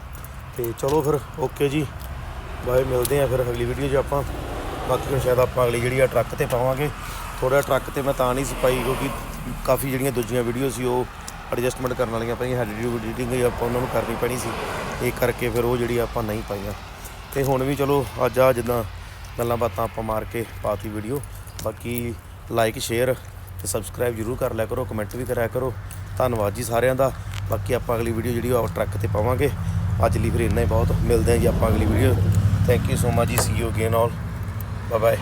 ਤੇ ਚਲੋ ਫਿਰ ਓਕੇ ਜੀ। ਬਾਏ, ਮਿਲਦੇ ਆ ਫਿਰ ਅਗਲੀ ਵੀਡੀਓ 'ਚ ਆਪਾਂ। ਬਾਕੀ ਹੁਣ ਸ਼ਾਇਦ ਆਪਾਂ ਅਗਲੀ ਜਿਹੜੀ ਆ ਟਰੱਕ ਤੇ ਪਾਵਾਂਗੇ। ਥੋੜਾ ਟਰੱਕ ਤੇ ਮੈਂ ਤਾਂ ਨਹੀਂ ਸੀ ਪਾਈ ਕਿਉਂਕਿ ਕਾਫੀ ਜਿਹੜੀਆਂ ਦੂਜੀਆਂ ਵੀਡੀਓ ਸੀ, ਉਹ ਐਡਜਸਟਮੈਂਟ ਕਰਨ ਵਾਲੀਆਂ ਪਈਆਂ ਹੈਡ ਐਡੀਟਿੰਗ ਆਪਾਂ ਉਹਨਾਂ ਨੂੰ ਕਰਨੀ ਪੈਣੀ ਸੀ। ਇਹ ਕਰਕੇ ਫਿਰ ਉਹ ਜਿਹੜੀ ਆਪਾਂ ਨਹੀਂ ਪਾਈਆਂ। ਤੇ ਹੁਣ ਵੀ ਚਲੋ, ਅੱਜ ਆ ਜਿੱਦਾਂ ਗੱਲਾਂ ਬਾਤਾਂ ਆਪਾਂ ਮਾਰ ਕੇ ਪਾਤੀ ਵੀਡੀਓ ਬਾਕੀ ਲਾਈਕ ਸ਼ੇਅਰ ਤੇ ਸਬਸਕ੍ਰਾਈਬ ਜਰੂਰ ਕਰ ਲਿਆ ਕਰੋ ਕਮੈਂਟ ਵੀ ਕਰਿਆ ਕਰੋ। ਧੰਨਵਾਦ ਜੀ ਸਾਰਿਆਂ ਦਾ। ਬਾਕੀ ਆਪਾਂ ਅਗਲੀ ਵੀਡੀਓ ਜਿਹੜੀ ਉਹ ਟਰੱਕ ਤੇ ਪਾਵਾਂਗੇ। ਅੱਜ ਲਈ ਫਿਰ ਇੰਨਾ ਹੀ ਬਹੁਤ। ਮਿਲਦੇ ਹਾਂ ਜੀ ਆਪਾਂ ਅਗਲੀ video thank you so much ਜੀ। See you again all bye bye